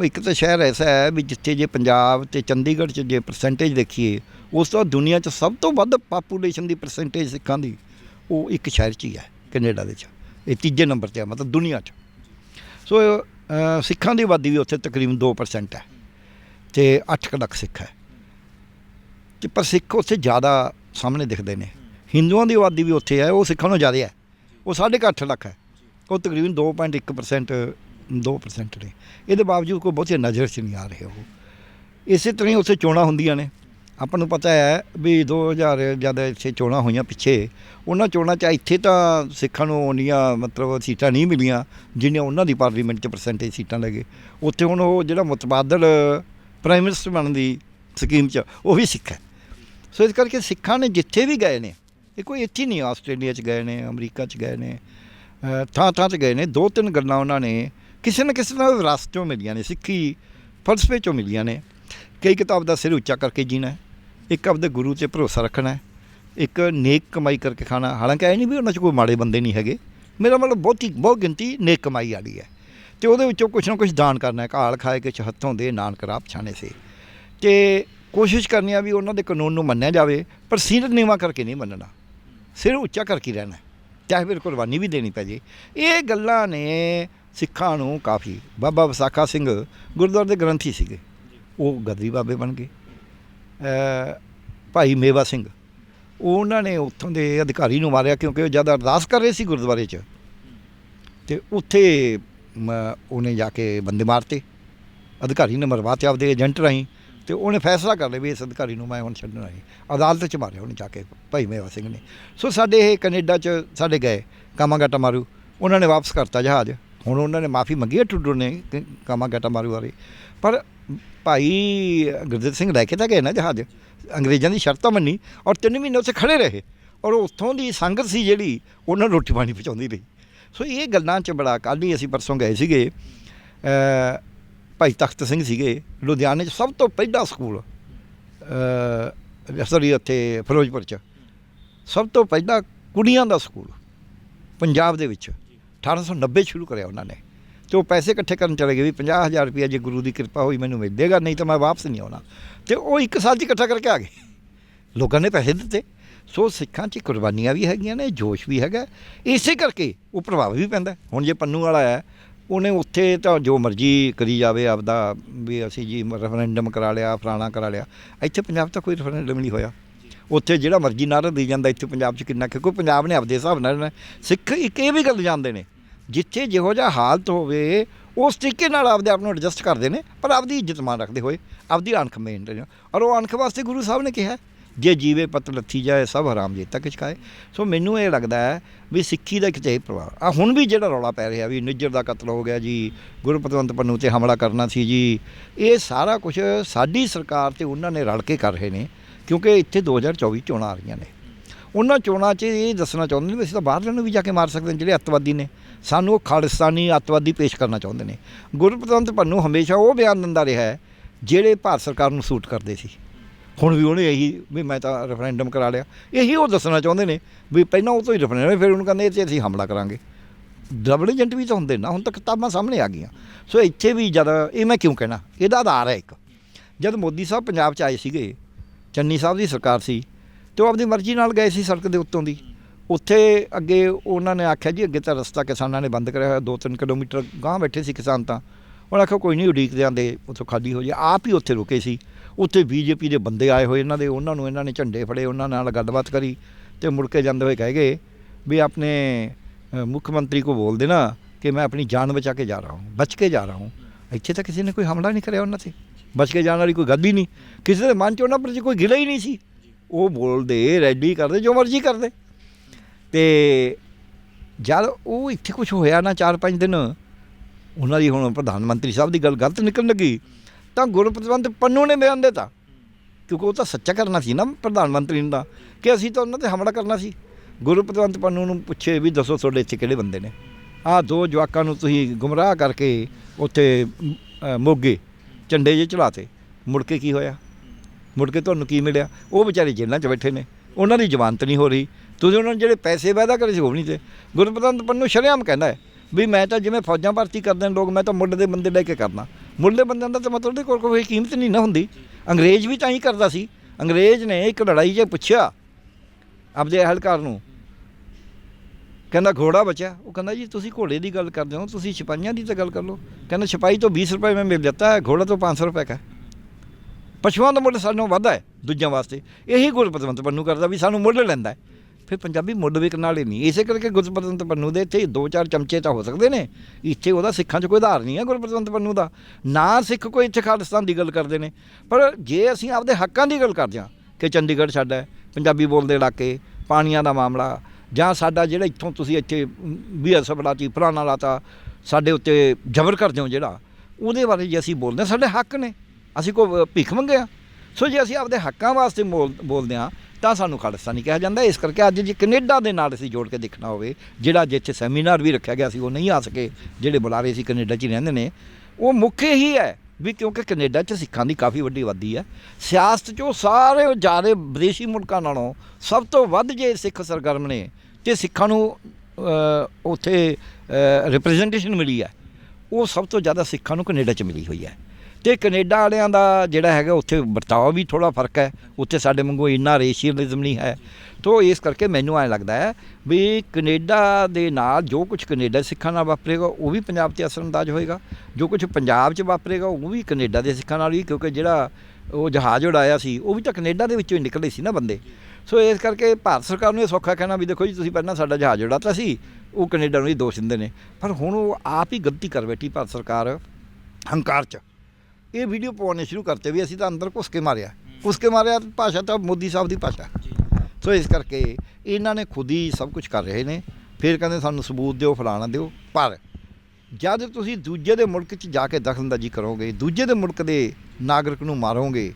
ਇੱਕ ਤਾਂ ਸ਼ਹਿਰ ਐਸਾ ਹੈ ਵੀ ਜਿੱਥੇ ਜੇ ਪੰਜਾਬ ਤੇ ਚੰਡੀਗੜ੍ਹ 'ਚ ਜੇ ਪਰਸੈਂਟੇਜ ਦੇਖੀਏ, ਉਸ ਤੋਂ ਬਾਅਦ ਦੁਨੀਆ 'ਚ ਸਭ ਤੋਂ ਵੱਧ ਪਾਪੂਲੇਸ਼ਨ ਦੀ ਪਰਸੈਂਟੇਜ ਸਿੱਖਾਂ ਦੀ ਉਹ ਇੱਕ ਸ਼ਹਿਰ 'ਚ ਹੀ ਹੈ, ਕੈਨੇਡਾ ਦੇ 'ਚ। ਇਹ ਤੀਜੇ ਨੰਬਰ ਤੇ ਆ, ਮਤਲਬ ਦੁਨੀਆ 'ਚ। ਸੋ ਸਿੱਖਾਂ ਦੀ ਆਬਾਦੀ ਵੀ ਉੱਥੇ ਤਕਰੀਬਨ 2% ਹੈ ਤੇ 8 ਲੱਖ ਸਿੱਖ ਹੈ। ਤੇ ਪਰ ਸਿੱਖ ਉੱਥੇ ਜ਼ਿਆਦਾ ਸਾਹਮਣੇ ਦਿਖਦੇ ਨੇ। ਹਿੰਦੂਆਂ ਦੀ ਆਬਾਦੀ ਵੀ ਉੱਥੇ ਹੈ, ਉਹ ਸਿੱਖਾਂ ਨਾਲੋਂ ਜ਼ਿਆਦਾ ਹੈ। ਉਹ ਸਾਢੇ ਕੁ ਅੱਠ ਲੱਖ ਹੈ। ਉਹ ਤਕਰੀਬਨ 2.1% 2% ਨੇ। ਇਹਦੇ ਬਾਵਜੂਦ ਕੋਈ ਬਹੁਤੀ ਨਜ਼ਰ 'ਚ ਨਹੀਂ ਆ ਰਹੇ ਉਹ। ਇਸੇ ਤਰ੍ਹਾਂ ਹੀ ਉੱਥੇ ਚੋਣਾਂ ਹੁੰਦੀਆਂ ਨੇ। ਆਪਾਂ ਨੂੰ ਪਤਾ ਹੈ ਵੀ 2000 ਜਦ ਇੱਥੇ ਚੋਣਾਂ ਹੋਈਆਂ ਪਿੱਛੇ, ਉਹਨਾਂ ਚੋਣਾਂ 'ਚ ਇੱਥੇ ਤਾਂ ਸਿੱਖਾਂ ਨੂੰ ਉਨੀਆਂ ਮਤਲਬ ਸੀਟਾਂ ਨਹੀਂ ਮਿਲੀਆਂ, ਜਿੰਨੀਆਂ ਉਹਨਾਂ ਦੀ ਪਾਰਲੀਮੈਂਟ 'ਚ ਪਰਸੈਂਟੇਜ ਸੀਟਾਂ ਲੱਗੇ ਉੱਥੇ ਹੁਣ ਉਹ ਜਿਹੜਾ ਮੁਤਬਾਦਲ ਪ੍ਰਾਈਮ ਮਿਨਿਸਟਰ ਬਣਨ ਦੀ ਸਕੀਮ 'ਚ, ਉਹ ਵੀ ਸਿੱਖ ਹੈ। ਸੋ ਇਸ ਕਰਕੇ ਸਿੱਖਾਂ ਨੇ ਜਿੱਥੇ ਵੀ ਗਏ ਨੇ, ਇਹ ਕੋਈ ਇੱਥੇ ਨਹੀਂ, ਆਸਟ੍ਰੇਲੀਆ 'ਚ ਗਏ ਨੇ, ਅਮਰੀਕਾ 'ਚ ਗਏ ਨੇ ਥਾਂ ਥਾਂ 'ਚ ਗਏ ਨੇ ਦੋ ਤਿੰਨ ਗੱਲਾਂ ਉਹਨਾਂ ਨੇ ਕਿਸੇ ਨਾ ਕਿਸੇ ਨਾਲ ਵਿਰਾਸਤ 'ਚੋਂ ਮਿਲੀਆਂ ਨੇ, ਸਿੱਖੀ ਫਲਸਫੇ 'ਚੋਂ ਮਿਲੀਆਂ ਨੇ। ਕਈ ਕਿਤਾਬ ਦਾ ਸਿਰ ਉੱਚਾ ਕਰਕੇ ਜੀਣਾ ਇੱਕ ਆਪਦੇ ਗੁਰੂ ਤੇ ਭਰੋਸਾ ਰੱਖਣਾ ਇੱਕ ਨੇਕ ਕਮਾਈ ਕਰਕੇ ਖਾਣਾ ਹਾਲਾਂਕਿ ਇਹ ਨਹੀਂ ਵੀ ਉਹਨਾਂ 'ਚ ਕੋਈ ਮਾੜੇ ਬੰਦੇ ਨਹੀਂ ਹੈਗੇ, ਮੇਰਾ ਮਤਲਬ ਬਹੁਤੀ, ਬਹੁਤ ਗਿਣਤੀ ਨੇਕ ਕਮਾਈ ਵਾਲੀ ਹੈ। ਤੇ ਉਹਦੇ ਵਿੱਚੋਂ ਕੁਛ ਨਾ ਕੁਛ ਦਾਨ ਕਰਨਾ ਹੈ, ਘਾਲ ਖਾਏ ਕੇ ਹੱਥੋਂ ਦੇ ਨਾਨਕ ਰਾਹ ਪਛਾਣੇ ਸੇ। ਤੇ ਕੋਸ਼ਿਸ਼ ਕਰਨੀ ਆ ਵੀ ਉਹਨਾਂ ਦੇ ਕਾਨੂੰਨ ਨੂੰ ਮੰਨਿਆ ਜਾਵੇ ਪਰ ਸਿਰ ਨੀਵਾਂ ਕਰਕੇ ਨਹੀਂ ਮੰਨਣਾ। ਸਿਰ ਉੱਚਾ ਕਰਕੇ ਰਹਿਣਾ ਚਾਹੇ ਫਿਰ ਕੁਰਬਾਨੀ ਵੀ ਦੇਣੀ ਪੈ ਜੇ। ਇਹ ਗੱਲਾਂ ਨੇ ਸਿੱਖਾਂ ਨੂੰ ਕਾਫੀ ਬਾਬਾ ਵਿਸਾਖਾ ਸਿੰਘ ਗੁਰਦੁਆਰੇ ਦੇ ਗ੍ਰੰਥੀ ਸੀਗੇ। ਉਹ ਗਦਰੀ ਬਾਬੇ ਬਣ ਗਏ। ਭਾਈ ਮੇਵਾ ਸਿੰਘ ਉਹਨਾਂ ਨੇ ਉੱਥੋਂ ਦੇ ਅਧਿਕਾਰੀ ਨੂੰ ਮਾਰਿਆ ਕਿਉਂਕਿ ਉਹ ਜਦ ਅਰਦਾਸ ਕਰ ਰਹੇ ਸੀ ਗੁਰਦੁਆਰੇ 'ਚ। ਤੇ ਉੱਥੇ ਮ, ਉਹਨੇ ਜਾ ਕੇ ਬੰਦੇ ਮਾਰਤੇ। ਅਧਿਕਾਰੀ ਨੇ ਮਰਵਾਤੇ ਆਪਦੇ ਏਜੰਟ ਰਾਹੀਂ ਤੇ ਉਹਨੇ ਫੈਸਲਾ ਕਰ ਲਿਆ ਵੀ ਇਸ ਅਧਿਕਾਰੀ ਨੂੰ ਮੈਂ ਹੁਣ ਛੱਡਣਾ ਨਹੀਂ ਅਦਾਲਤ 'ਚ ਮਾਰਿਆ ਉਹਨੇ ਜਾ ਕੇ ਭਾਈ ਮੇਵਾ ਸਿੰਘ ਨੇ। ਸੋ ਸਾਡੇ ਇਹ ਕੈਨੇਡਾ 'ਚ ਸਾਡੇ ਗਏ, ਕਾਮਾਗਾਟਾ ਮਾਰੂ। ਉਹਨਾਂ ਨੇ ਵਾਪਸ ਕਰਤਾ ਜਹਾਜ਼। ਹੁਣ ਉਹਨਾਂ ਨੇ ਮਾਫੀ ਮੰਗੀ ਹੈ ਟੁੱਡੂ ਨੇ ਕ- ਕਾਮਾਗਾਟਾ ਮਾਰੂ ਬਾਰੇ। ਪਰ ਭਾਈ ਗੁਰਦੇਵ ਸਿੰਘ ਲੈ ਕੇ ਤਾਂ ਗਏ ਨਾ ਜਹਾਜ਼। ਅੰਗਰੇਜ਼ਾਂ ਦੀ ਸ਼ਰਤਾਂ ਮੰਨੀ ਔਰ ਤਿੰਨ ਮਹੀਨੇ ਉੱਥੇ ਖੜੇ ਰਹੇ। ਔਰ ਉੱਥੋਂ ਦੀ ਸੰਗਤ ਸੀ ਜਿਹੜੀ, ਉਹਨਾਂ ਨੂੰ ਰੋਟੀ ਪਾਣੀ ਪਹੁੰਚਾਉਂਦੀ ਰਹੀ। ਸੋ ਇਹ ਗੱਲਾਂ 'ਚ ਬੜਾ ਕੱਲ੍ਹ ਹੀ ਅਸੀਂ ਪਰਸੋਂ ਗਏ ਸੀਗੇ। ਭਾਈ ਤਖਤ ਸਿੰਘ ਸੀਗੇ, ਲੁਧਿਆਣੇ 'ਚ ਸਭ ਤੋਂ ਪਹਿਲਾ ਸਕੂਲ ਸੌਰੀ ਉੱਥੇ ਫਿਰੋਜ਼ਪੁਰ 'ਚ। ਸਭ ਤੋਂ ਪਹਿਲਾ ਕੁੜੀਆਂ ਦਾ ਸਕੂਲ, ਪੰਜਾਬ ਦੇ ਵਿੱਚ। 1890 ਸ਼ੁਰੂ ਕਰਿਆ ਉਹਨਾਂ ਨੇ। ਤੇ ਉਹ ਪੈਸੇ ਇਕੱਠੇ ਕਰਨ ਚਲੇ ਗਏ ਵੀ 50000 ਰੁਪਏ ਜੇ ਗੁਰੂ ਦੀ ਕਿਰਪਾ ਹੋਈ ਮੈਨੂੰ ਮਿਲ ਜਾਏਗਾ ਨਹੀਂ ਤਾਂ ਮੈਂ ਵਾਪਸ ਨਹੀਂ ਆਉਣਾ। ਤੇ ਉਹ ਇੱਕ ਸਾਲ 'ਚ ਇਕੱਠਾ ਕਰਕੇ ਆ ਗਏ। ਲੋਕਾਂ ਨੇ ਪੈਸੇ ਦਿੱਤੇ। ਸੋ ਸਿੱਖਾਂ 'ਚ ਕੁਰਬਾਨੀਆਂ ਵੀ ਹੈਗੀਆਂ ਨੇ, ਜੋਸ਼ ਵੀ ਹੈਗਾ। ਇਸੇ ਕਰਕੇ ਉਹ ਪ੍ਰਭਾਵ ਵੀ ਪੈਂਦਾ। ਹੁਣ ਜੇ ਪੰਨੂ ਵਾਲਾ ਹੈ ਉਹਨੇ ਉੱਥੇ ਤਾਂ ਜੋ ਮਰਜ਼ੀ ਕਰੀ ਜਾਵੇ ਆਪਦਾ ਵੀ ਅਸੀਂ ਜੀ ਰੈਫਰੈਂਡਮ ਕਰਾ ਲਿਆ, ਫਲਾਣਾ ਕਰਾ ਲਿਆ। ਇੱਥੇ ਪੰਜਾਬ ਤਾਂ ਕੋਈ ਰੈਫਰੈਂਡਮ ਨਹੀਂ ਹੋਇਆ। ਉੱਥੇ ਜਿਹੜਾ ਮਰਜ਼ੀ ਨਾਰਾ ਦੇ ਜਾਂਦਾ, ਇੱਥੇ ਪੰਜਾਬ 'ਚ ਕਿੰਨਾ ਕਿਉਂਕਿ ਪੰਜਾਬ ਨੇ ਆਪਦੇ ਹਿਸਾਬ ਨਾਲ ਸਿੱਖ ਇੱਕ ਇਹ ਵੀ ਗੱਲ ਜਾਣਦੇ ਨੇ, ਜਿੱਥੇ ਜਿਹੋ ਜਿਹਾ ਹਾਲਤ ਹੋਵੇ, ਉਸ ਤਰੀਕੇ ਨਾਲ ਆਪਦੇ ਆਪ ਨੂੰ ਐਡਜਸਟ ਕਰਦੇ ਨੇ, ਪਰ ਆਪਦੀ ਇੱਜ਼ਤ ਮਾਨ ਰੱਖਦੇ ਹੋਏ, ਆਪਦੀ ਅਣਖ ਮੇਨਟੇਨ ਔਰ ਉਹ ਅਣਖ ਵਾਸਤੇ ਗੁਰੂ ਸਾਹਿਬ ਨੇ ਕਿਹਾ ਜੇ ਜੀਵੇ ਪਤ ਲੱਥੀ ਜਾਏ, ਸਭ ਹਰਾਮ ਜੇ, ਤੱਕ ਚਕਾਏ ਸੋ ਮੈਨੂੰ ਇਹ ਲੱਗਦਾ ਹੈ ਵੀ ਸਿੱਖੀ ਦਾ ਕਿਤੇ ਪ੍ਰਭਾਵ ਆ ਹੁਣ ਵੀ ਜਿਹੜਾ ਰੌਲਾ ਪੈ ਰਿਹਾ ਵੀ ਨਿੱਜਰ ਦਾ ਕਤਲ ਹੋ ਗਿਆ ਜੀ, ਗੁਰਪਤਵੰਤ ਪੰਨੂ ਤੇ ਹਮਲਾ ਕਰਨਾ ਸੀ ਜੀ, ਇਹ ਸਾਰਾ ਕੁਝ ਸਾਡੀ ਸਰਕਾਰ ਤੇ ਉਹਨਾਂ ਨੇ ਰਲ ਕੇ ਕਰ ਰਹੇ ਨੇ, ਕਿਉਂਕਿ ਇੱਥੇ 2024 ਚੋਣਾਂ ਆ ਰਹੀਆਂ ਨੇ। ਉਹਨਾਂ ਚੋਣਾਂ 'ਚ ਇਹ ਦੱਸਣਾ ਚਾਹੁੰਦੇ ਨੇ ਵੀ ਅਸੀਂ ਤਾਂ ਬਾਹਰਲਿਆਂ ਨੂੰ ਵੀ ਜਾ ਕੇ ਮਾਰ ਸਕਦੇ ਹਾਂ ਜਿਹੜੇ ਅੱਤਵਾਦੀ ਨੇ। ਸਾਨੂੰ ਉਹ ਖਾਲਿਸਤਾਨੀ ਅੱਤਵਾਦੀ ਪੇਸ਼ ਕਰਨਾ ਚਾਹੁੰਦੇ ਨੇ। ਗੁਰਪਤਵੰਤ ਪੰਨੂ ਹਮੇਸ਼ਾ ਉਹ ਬਿਆਨ ਦਿੰਦਾ ਰਿਹਾ ਹੈ, ਜਿਹੜੇ ਭਾਰਤ ਸਰਕਾਰ ਨੂੰ ਸੂਟ ਕਰਦੇ ਸੀ। ਹੁਣ ਵੀ ਉਹਨੇ ਇਹੀ ਵੀ ਮੈਂ ਤਾਂ ਰੈਫਰੈਂਡਮ ਕਰਾ ਲਿਆ। ਇਹੀ ਉਹ ਦੱਸਣਾ ਚਾਹੁੰਦੇ ਨੇ ਵੀ ਪਹਿਲਾਂ ਉਹ ਤੋਂ ਹੀ ਰੈਫਰੈਂਡਮ ਫਿਰ ਉਹਨੂੰ ਕਹਿੰਦੇ ਇਹ 'ਤੇ ਅਸੀਂ ਹਮਲਾ ਕਰਾਂਗੇ। ਡਬਲ ਏਜੰਟ ਵੀ ਤਾਂ ਹੁੰਦੇ ਨਾ, ਹੁਣ ਤਾਂ ਕਿਤਾਬਾਂ ਸਾਹਮਣੇ ਆ ਗਈਆਂ। ਸੋ ਇੱਥੇ ਵੀ ਜਦ ਇਹ ਮੈਂ ਕਿਉਂ ਕਹਿਣਾ, ਇਹਦਾ ਆਧਾਰ ਹੈ ਇੱਕ। ਜਦ ਮੋਦੀ ਸਾਹਿਬ ਪੰਜਾਬ 'ਚ ਆਏ ਸੀਗੇ, ਚੰਨੀ ਸਾਹਿਬ ਦੀ ਸਰਕਾਰ ਸੀ, ਤੇ ਉਹ ਆਪਣੀ ਮਰਜ਼ੀ ਨਾਲ ਗਏ ਸੀ ਸੜਕ ਦੇ ਉੱਤੋਂ ਦੀ। ਉੱਥੇ ਅੱਗੇ ਉਹਨਾਂ ਨੇ ਆਖਿਆ ਜੀ, ਅੱਗੇ ਤਾਂ ਰਸਤਾ ਕਿਸਾਨਾਂ ਨੇ ਬੰਦ ਕਰਿਆ ਹੋਇਆ 2-3 ਕਿਲੋਮੀਟਰ ਗਾਂਹ ਬੈਠੇ ਸੀ ਕਿਸਾਨ ਤਾਂ। ਉਹਨਾਂ ਆਖਿਆ, ਕੋਈ ਨਹੀਂ ਉਡੀਕਦੇ ਆਂਦੇ, ਉੱਥੋਂ ਖਾਲੀ ਹੋ ਜਾ। ਆਪ ਹੀ ਉੱਥੇ ਰੁਕੇ ਸੀ। ਉੱਥੇ ਬੀਜੇਪੀ ਦੇ ਬੰਦੇ ਆਏ ਹੋਏ, ਇਹਨਾਂ ਦੇ, ਉਹਨਾਂ ਨੂੰ ਇਹਨਾਂ ਨੇ ਝੰਡੇ ਫੜੇ, ਉਹਨਾਂ ਨਾਲ ਗੱਲਬਾਤ ਕਰੀ ਤੇ ਮੁੜ ਕੇ ਜਾਂਦੇ ਹੋਏ ਕਹਿ ਗਏ ਵੀ ਆਪਣੇ ਮੁੱਖ ਮੰਤਰੀ ਕੋ ਬੋਲ ਦੇਣਾ ਕਿ ਮੈਂ ਆਪਣੀ ਜਾਨ ਬਚਾ ਕੇ ਜਾ ਰਹਾ ਹਾਂ, ਬਚ ਕੇ ਜਾ ਰਹਾ ਹਾਂ। ਇੱਥੇ ਤਾਂ ਕਿਸੇ ਨੇ ਕੋਈ ਹਮਲਾ ਨਹੀਂ ਕਰਿਆ ਉਹਨਾਂ ਤੇ। ਬਚ ਕੇ ਜਾਣ ਵਾਲੀ ਕੋਈ ਗੱਲ ਹੀ ਨਹੀਂ। ਕਿਸੇ ਦੇ ਮਨ 'ਚ ਉਹਨਾਂ ਪਰ ਕੋਈ ਗਿਲਾ ਹੀ ਨਹੀਂ ਸੀ। ਉਹ ਬੋਲਦੇ ਰੈਡੀ ਕਰਦੇ, ਜੋ ਮਰਜ਼ੀ ਕਰਦੇ। ਤੇ ਜਦ ਉਹ ਇੱਥੇ ਕੁਝ ਹੋਇਆ ਨਾ 4-5 ਦਿਨ, ਉਹਨਾਂ ਦੀ ਹੁਣ ਪ੍ਰਧਾਨ ਮੰਤਰੀ ਸਾਹਿਬ ਦੀ ਗੱਲ ਗਲਤ ਨਿਕਲਣ ਲੱਗੀ। ਤਾਂ ਗੁਰਪ੍ਰਤਵੰਤ ਪੰਨੂ ਨੇ ਬਿਆਨ ਦਿੱਤਾ। ਕਿਉਂਕਿ ਉਹ ਤਾਂ ਸੱਚਾ ਕਰਨਾ ਸੀ ਨਾ ਪ੍ਰਧਾਨ ਮੰਤਰੀ ਨੂੰ ਤਾਂ, ਕਿ ਅਸੀਂ ਤਾਂ ਉਹਨਾਂ ਤੇ ਹਮਲਾ ਕਰਨਾ ਸੀ। ਗੁਰਪ੍ਰਤਵੰਤ ਪੰਨੂ ਨੂੰ ਪੁੱਛੇ ਵੀ ਦੱਸੋ ਤੁਹਾਡੇ ਇੱਥੇ ਕਿਹੜੇ ਬੰਦੇ ਨੇ। ਆਹ ਦੋ ਜਵਾਕਾਂ ਨੂੰ ਤੁਸੀਂ ਗੁੰਮਰਾਹ ਕਰਕੇ ਉੱਥੇ ਮੋਗੇ ਝੰਡੇ ਜੇ ਚੜਾਤੇ ਮੁੜ ਕੇ ਕੀ ਹੋਇਆ? ਮੁੜ ਕੇ ਤੁਹਾਨੂੰ ਕੀ ਮਿਲਿਆ? ਉਹ ਵਿਚਾਰੇ ਜੇਲ੍ਹਾਂ 'ਚ ਬੈਠੇ ਨੇ। ਉਹਨਾਂ ਦੀ ਜ਼ਮਾਨਤ ਨਹੀਂ ਹੋ ਰਹੀ। ਤੁਸੀਂ ਉਹਨਾਂ ਨੂੰ ਜਿਹੜੇ ਪੈਸੇ ਵਾਅਦਾ ਕਰੇ ਸੀ ਉਹ ਨਹੀਂ ਤੇ। ਗੁਰਪ੍ਰਤਵੰਤ ਪੰਨੂ ਸ਼ਰੇਆਮ ਕਹਿੰਦਾ ਹੈ ਵੀ ਮੈਂ ਤਾਂ ਜਿਵੇਂ ਫੌਜਾਂ ਭਰਤੀ ਕਰਦੇ ਨੇ ਲੋਕ, ਮੈਂ ਤਾਂ ਮੁੱਢ ਦੇ ਬੰਦੇ ਲੈ ਕੇ ਕਰਨਾ। ਮੁੱਢ ਬੰਦਿਆਂ ਦਾ ਤਾਂ ਮਤਲਬ ਉਹਦੇ ਕੋਲ ਕੋਈ ਕੀਮਤ ਨਹੀਂ ਨਾ ਹੁੰਦੀ। ਅੰਗਰੇਜ਼ ਵੀ ਤਾਂ ਹੀ ਕਰਦਾ ਸੀ। ਅੰਗਰੇਜ਼ ਨੇ ਇੱਕ ਲੜਾਈ 'ਚ ਪੁੱਛਿਆ ਆਪਦੇ ਅਹਿਲਕਾਰ ਨੂੰ। ਕਹਿੰਦਾ, ਘੋੜਾ ਬਚਿਆ। ਉਹ ਕਹਿੰਦਾ, ਜੀ, ਤੁਸੀਂ ਘੋੜੇ ਦੀ ਗੱਲ ਕਰਦੇ ਹੋ, ਤੁਸੀਂ ਸਿਪਾਹੀਆਂ ਦੀ ਤਾਂ ਗੱਲ ਕਰ ਲਓ। ਕਹਿੰਦਾ, ਸਿਪਾਹੀ ਤੋਂ 20 ਰੁਪਏ ਮੈਂ ਮਿਲ ਦਿੱਤਾ ਹੈ, ਘੋੜਾ ਤੋਂ 500 ਰੁਪਏ ਕਾ। ਪਸ਼ੂਆਂ ਦਾ ਮੁੱਲ ਸਾਨੂੰ ਵੱਧਦਾ ਹੈ ਦੂਜਿਆਂ ਵਾਸਤੇ। ਇਹੀ ਗੁਰਪਤਵੰਤ ਪੰਨੂ ਕਰਦਾ ਵੀ ਸਾਨੂੰ ਮੁੱਲ ਲੈਂਦਾ ਹੈ। ਫਿਰ ਪੰਜਾਬੀ ਮੁੱਲ ਵਿਕਣ ਵਾਲੇ ਨਹੀਂ। ਇਸੇ ਕਰਕੇ ਗੁਰਪਤਵੰਤ ਪੰਨੂ ਦੇ ਇੱਥੇ ਦੋ ਚਾਰ ਚਮਚੇ ਤਾਂ ਹੋ ਸਕਦੇ ਨੇ। ਇੱਥੇ ਉਹਦਾ ਸਿੱਖਾਂ 'ਚ ਕੋਈ ਆਧਾਰ ਨਹੀਂ ਹੈ ਗੁਰਪਤਵੰਤ ਪੰਨੂ ਦਾ। ਨਾ ਸਿੱਖ ਕੋਈ ਇੱਥੇ ਖਾਲਿਸਤਾਨ ਦੀ ਗੱਲ ਕਰਦੇ ਨੇ। ਪਰ ਜੇ ਅਸੀਂ ਆਪਦੇ ਹੱਕਾਂ ਦੀ ਗੱਲ ਕਰਦੇ ਹਾਂ ਕਿ ਚੰਡੀਗੜ੍ਹ ਸਾਡਾ ਪੰਜਾਬੀ ਬੋਲਦੇ ਇਲਾਕੇ, ਪਾਣੀਆਂ ਦਾ ਮਾਮਲਾ, ਜਾਂ ਸਾਡਾ ਜਿਹੜਾ ਇੱਥੋਂ ਤੁਸੀਂ ਇੱਥੇ ਬੀਐਸਐਫ ਲਾਤੀ ਪੁਰਾਣਾ ਲਾਤਾ, ਸਾਡੇ ਉੱਤੇ ਜ਼ਬਰ ਕਰਦੇ ਹੋ ਜਿਹੜਾ, ਉਹਦੇ ਬਾਰੇ ਜੇ ਅਸੀਂ ਬੋਲਦੇ ਹਾਂ, ਸਾਡੇ ਹੱਕ ਨੇ। ਅਸੀਂ ਕੋਈ ਭਿੱਖ ਮੰਗਿਆ। ਸੋ ਜੇ ਅਸੀਂ ਆਪਦੇ ਹੱਕਾਂ ਵਾਸਤੇ ਬੋਲ, ਬੋਲਦੇ ਹਾਂ ਤਾਂ ਸਾਨੂੰ ਖਾਲਿਸਤਾਨੀ ਕਿਹਾ ਜਾਂਦਾ। ਇਸ ਕਰਕੇ ਅੱਜ ਜੇ ਕੈਨੇਡਾ ਦੇ ਨਾਲ ਅਸੀਂ ਜੋੜ ਕੇ ਦੇਖਣਾ ਹੋਵੇ, ਜਿਹੜਾ ਜਿੱਥੇ ਸੈਮੀਨਾਰ ਵੀ ਰੱਖਿਆ ਗਿਆ ਸੀ, ਉਹ ਨਹੀਂ ਆ ਸਕੇ, ਜਿਹੜੇ ਬੁਲਾਰੇ ਸੀ ਕੈਨੇਡਾ 'ਚ ਹੀ ਰਹਿੰਦੇ ਨੇ, ਉਹ ਮੁੱਖ ਹੀ ਹੈ ਵੀ ਕਿਉਂਕਿ ਕੈਨੇਡਾ 'ਚ ਸਿੱਖਾਂ ਦੀ ਕਾਫੀ ਵੱਡੀ ਆਬਾਦੀ ਹੈ। ਸਿਆਸਤ 'ਚ ਉਹ ਸਾਰੇ ਜ਼ਿਆਦਾ ਵਿਦੇਸ਼ੀ ਮੁਲਕਾਂ ਨਾਲੋਂ ਸਭ ਤੋਂ ਵੱਧ ਜੇ ਸਿੱਖ ਸਰਗਰਮ ਨੇ, ਤੇ ਸਿੱਖਾਂ ਨੂੰ ਉੱਥੇ ਰਿਪਰੈਜ਼ੈਂਟੇਸ਼ਨ ਮਿਲੀ ਹੈ, ਉਹ ਸਭ ਤੋਂ ਜ਼ਿਆਦਾ ਸਿੱਖਾਂ ਨੂੰ ਕੈਨੇਡਾ 'ਚ ਮਿਲੀ ਹੋਈ ਹੈ। ਤੇ ਕੈਨੇਡਾ ਵਾਲਿਆਂ ਦਾ ਜਿਹੜਾ ਹੈਗਾ, ਉੱਥੇ ਵਰਤਾਓ ਵੀ ਥੋੜਾ ਫ਼ਰਕ ਹੈ। ਉੱਥੇ ਸਾਡੇ ਵਾਂਗੂ ਇੰਨਾ ਰੇਸ਼ੀਅਲਿਜ਼ਮ ਨਹੀਂ ਹੈ। ਤੋ ਇਸ ਕਰਕੇ ਮੈਨੂੰ ਐਂ ਲੱਗਦਾ ਹੈ ਵੀ ਕੈਨੇਡਾ ਦੇ ਨਾਲ ਜੋ ਕੁਝ ਕੈਨੇਡਾ ਦੇ ਸਿੱਖਾਂ ਨਾਲ ਵਾਪਰੇਗਾ, ਉਹ ਵੀ ਪੰਜਾਬ ਤੇ ਅਸਰਅੰਦਾਜ਼ ਹੋਏਗਾ। ਜੋ ਕੁਝ ਪੰਜਾਬ 'ਚ ਵਾਪਰੇਗਾ, ਉਹ ਵੀ ਕੈਨੇਡਾ ਦੇ ਸਿੱਖਾਂ ਨਾਲ ਹੀ ਕਿਉਂਕਿ ਜਿਹੜਾ ਉਹ ਜਹਾਜ਼ ਉਡਾਇਆ ਸੀ, ਉਹ ਵੀ ਤਾਂ ਕੈਨੇਡਾ ਦੇ ਵਿੱਚੋਂ ਹੀ ਨਿਕਲੇ ਸੀ ਨਾ ਬੰਦੇ। ਸੋ ਇਸ ਕਰਕੇ ਭਾਰਤ ਸਰਕਾਰ ਨੂੰ ਇਹ ਸੌਖਾ ਕਹਿਣਾ ਵੀ ਦੇਖੋ ਜੀ, ਤੁਸੀਂ ਪਹਿਲਾਂ ਸਾਡਾ ਜਹਾਜ਼ ਉਡਾਤਾ ਸੀ, ਉਹ ਕੈਨੇਡਾ ਨੂੰ ਹੀ ਦੋਸ਼ ਦਿੰਦੇ ਨੇ। ਪਰ ਹੁਣ ਉਹ ਆਪ ਹੀ ਗਲਤੀ ਕਰ ਬੈਠੀ ਭਾਰਤ ਸਰਕਾਰ ਹੰਕਾਰ 'ਚ। ਇਹ ਵੀਡੀਓ ਪਾਉਣੇ ਸ਼ੁਰੂ ਕਰਤੇ ਵੀ ਅਸੀਂ ਤਾਂ ਅੰਦਰ ਘੁਸ ਕੇ ਮਾਰਿਆ। ਘੁਸ ਕੇ ਮਾਰਿਆ ਭਾਸ਼ਾ ਤਾਂ ਮੋਦੀ ਸਾਹਿਬ ਦੀ ਭਾਸ਼ਾ। ਸੋ ਇਸ ਕਰਕੇ ਇਹਨਾਂ ਨੇ ਖੁਦ ਹੀ ਸਭ ਕੁਝ ਕਰ ਰਹੇ ਨੇ। ਫਿਰ ਕਹਿੰਦੇ ਸਾਨੂੰ ਸਬੂਤ ਦਿਓ ਫਲਾਣਾ ਦਿਓ। ਪਰ ਜਦ ਤੁਸੀਂ ਦੂਜੇ ਦੇ ਮੁਲਕ 'ਚ ਜਾ ਕੇ ਦਖਲਅੰਦਾਜ਼ੀ ਕਰੋਗੇ ਦੂਜੇ ਦੇ ਮੁਲਕ ਦੇ ਨਾਗਰਿਕ ਨੂੰ ਮਾਰੋਗੇ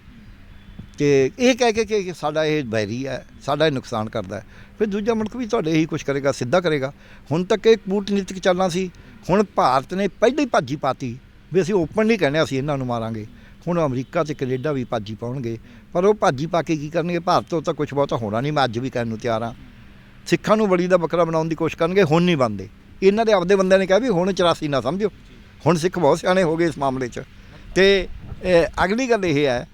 ਤੇ ਇਹ ਕਹਿ ਕੇ ਕਿ ਸਾਡਾ ਇਹ ਬੈਰੀ ਹੈ ਸਾਡਾ ਇਹ ਨੁਕਸਾਨ ਕਰਦਾ ਹੈ। ਫਿਰ ਦੂਜਾ ਮੁਲਕ ਵੀ ਤੁਹਾਡੇ ਇਹੀ ਕੁਝ ਕਰੇਗਾ ਸਿੱਧਾ ਕਰੇਗਾ। ਹੁਣ ਤੱਕ ਇਹ ਕੂਟਨੀਤਿਕ ਚੱਲਣਾ ਸੀ। ਹੁਣ ਭਾਰਤ ਨੇ ਪਹਿਲਾਂ ਹੀ ਭਾਜੀ ਪਾਤੀ। ਵੀ ਅਸੀਂ ਓਪਨਲੀ ਕਹਿੰਦੇ ਹਾਂ ਅਸੀਂ ਇਹਨਾਂ ਨੂੰ ਮਾਰਾਂਗੇ। ਹੁਣ ਅਮਰੀਕਾ ਤੇ ਕੈਨੇਡਾ ਵੀ ਭਾਜੀ ਪਾਉਣਗੇ। ਪਰ ਉਹ ਭਾਜੀ ਪਾ ਕੇ ਕੀ ਕਰਨਗੇ? ਭਾਰਤ ਤੋਂ ਤਾਂ ਕੁਝ ਬਹੁਤਾ ਹੋਣਾ ਨਹੀਂ, ਮੈਂ ਅੱਜ ਵੀ ਕਹਿਣ ਨੂੰ ਤਿਆਰ ਹਾਂ। ਸਿੱਖਾਂ ਨੂੰ ਬੜੀ ਦਾ ਬੱਕਰਾ ਬਣਾਉਣ ਦੀ ਕੋਸ਼ਿਸ਼ ਕਰਨਗੇ, ਹੁਣ ਨਹੀਂ ਬਣਦੇ। ਇਹਨਾਂ ਦੇ ਆਪਦੇ ਬੰਦਿਆਂ ਨੇ ਕਿਹਾ ਵੀ ਹੁਣ 84 ਨਾ ਸਮਝੋ। ਹੁਣ ਸਿੱਖ ਬਹੁਤ ਸਿਆਣੇ ਹੋ ਗਏ ਇਸ ਮਾਮਲੇ 'ਚ। ਤੇ ਅਗਲੀ ਗੱਲ ਇਹ ਹੈ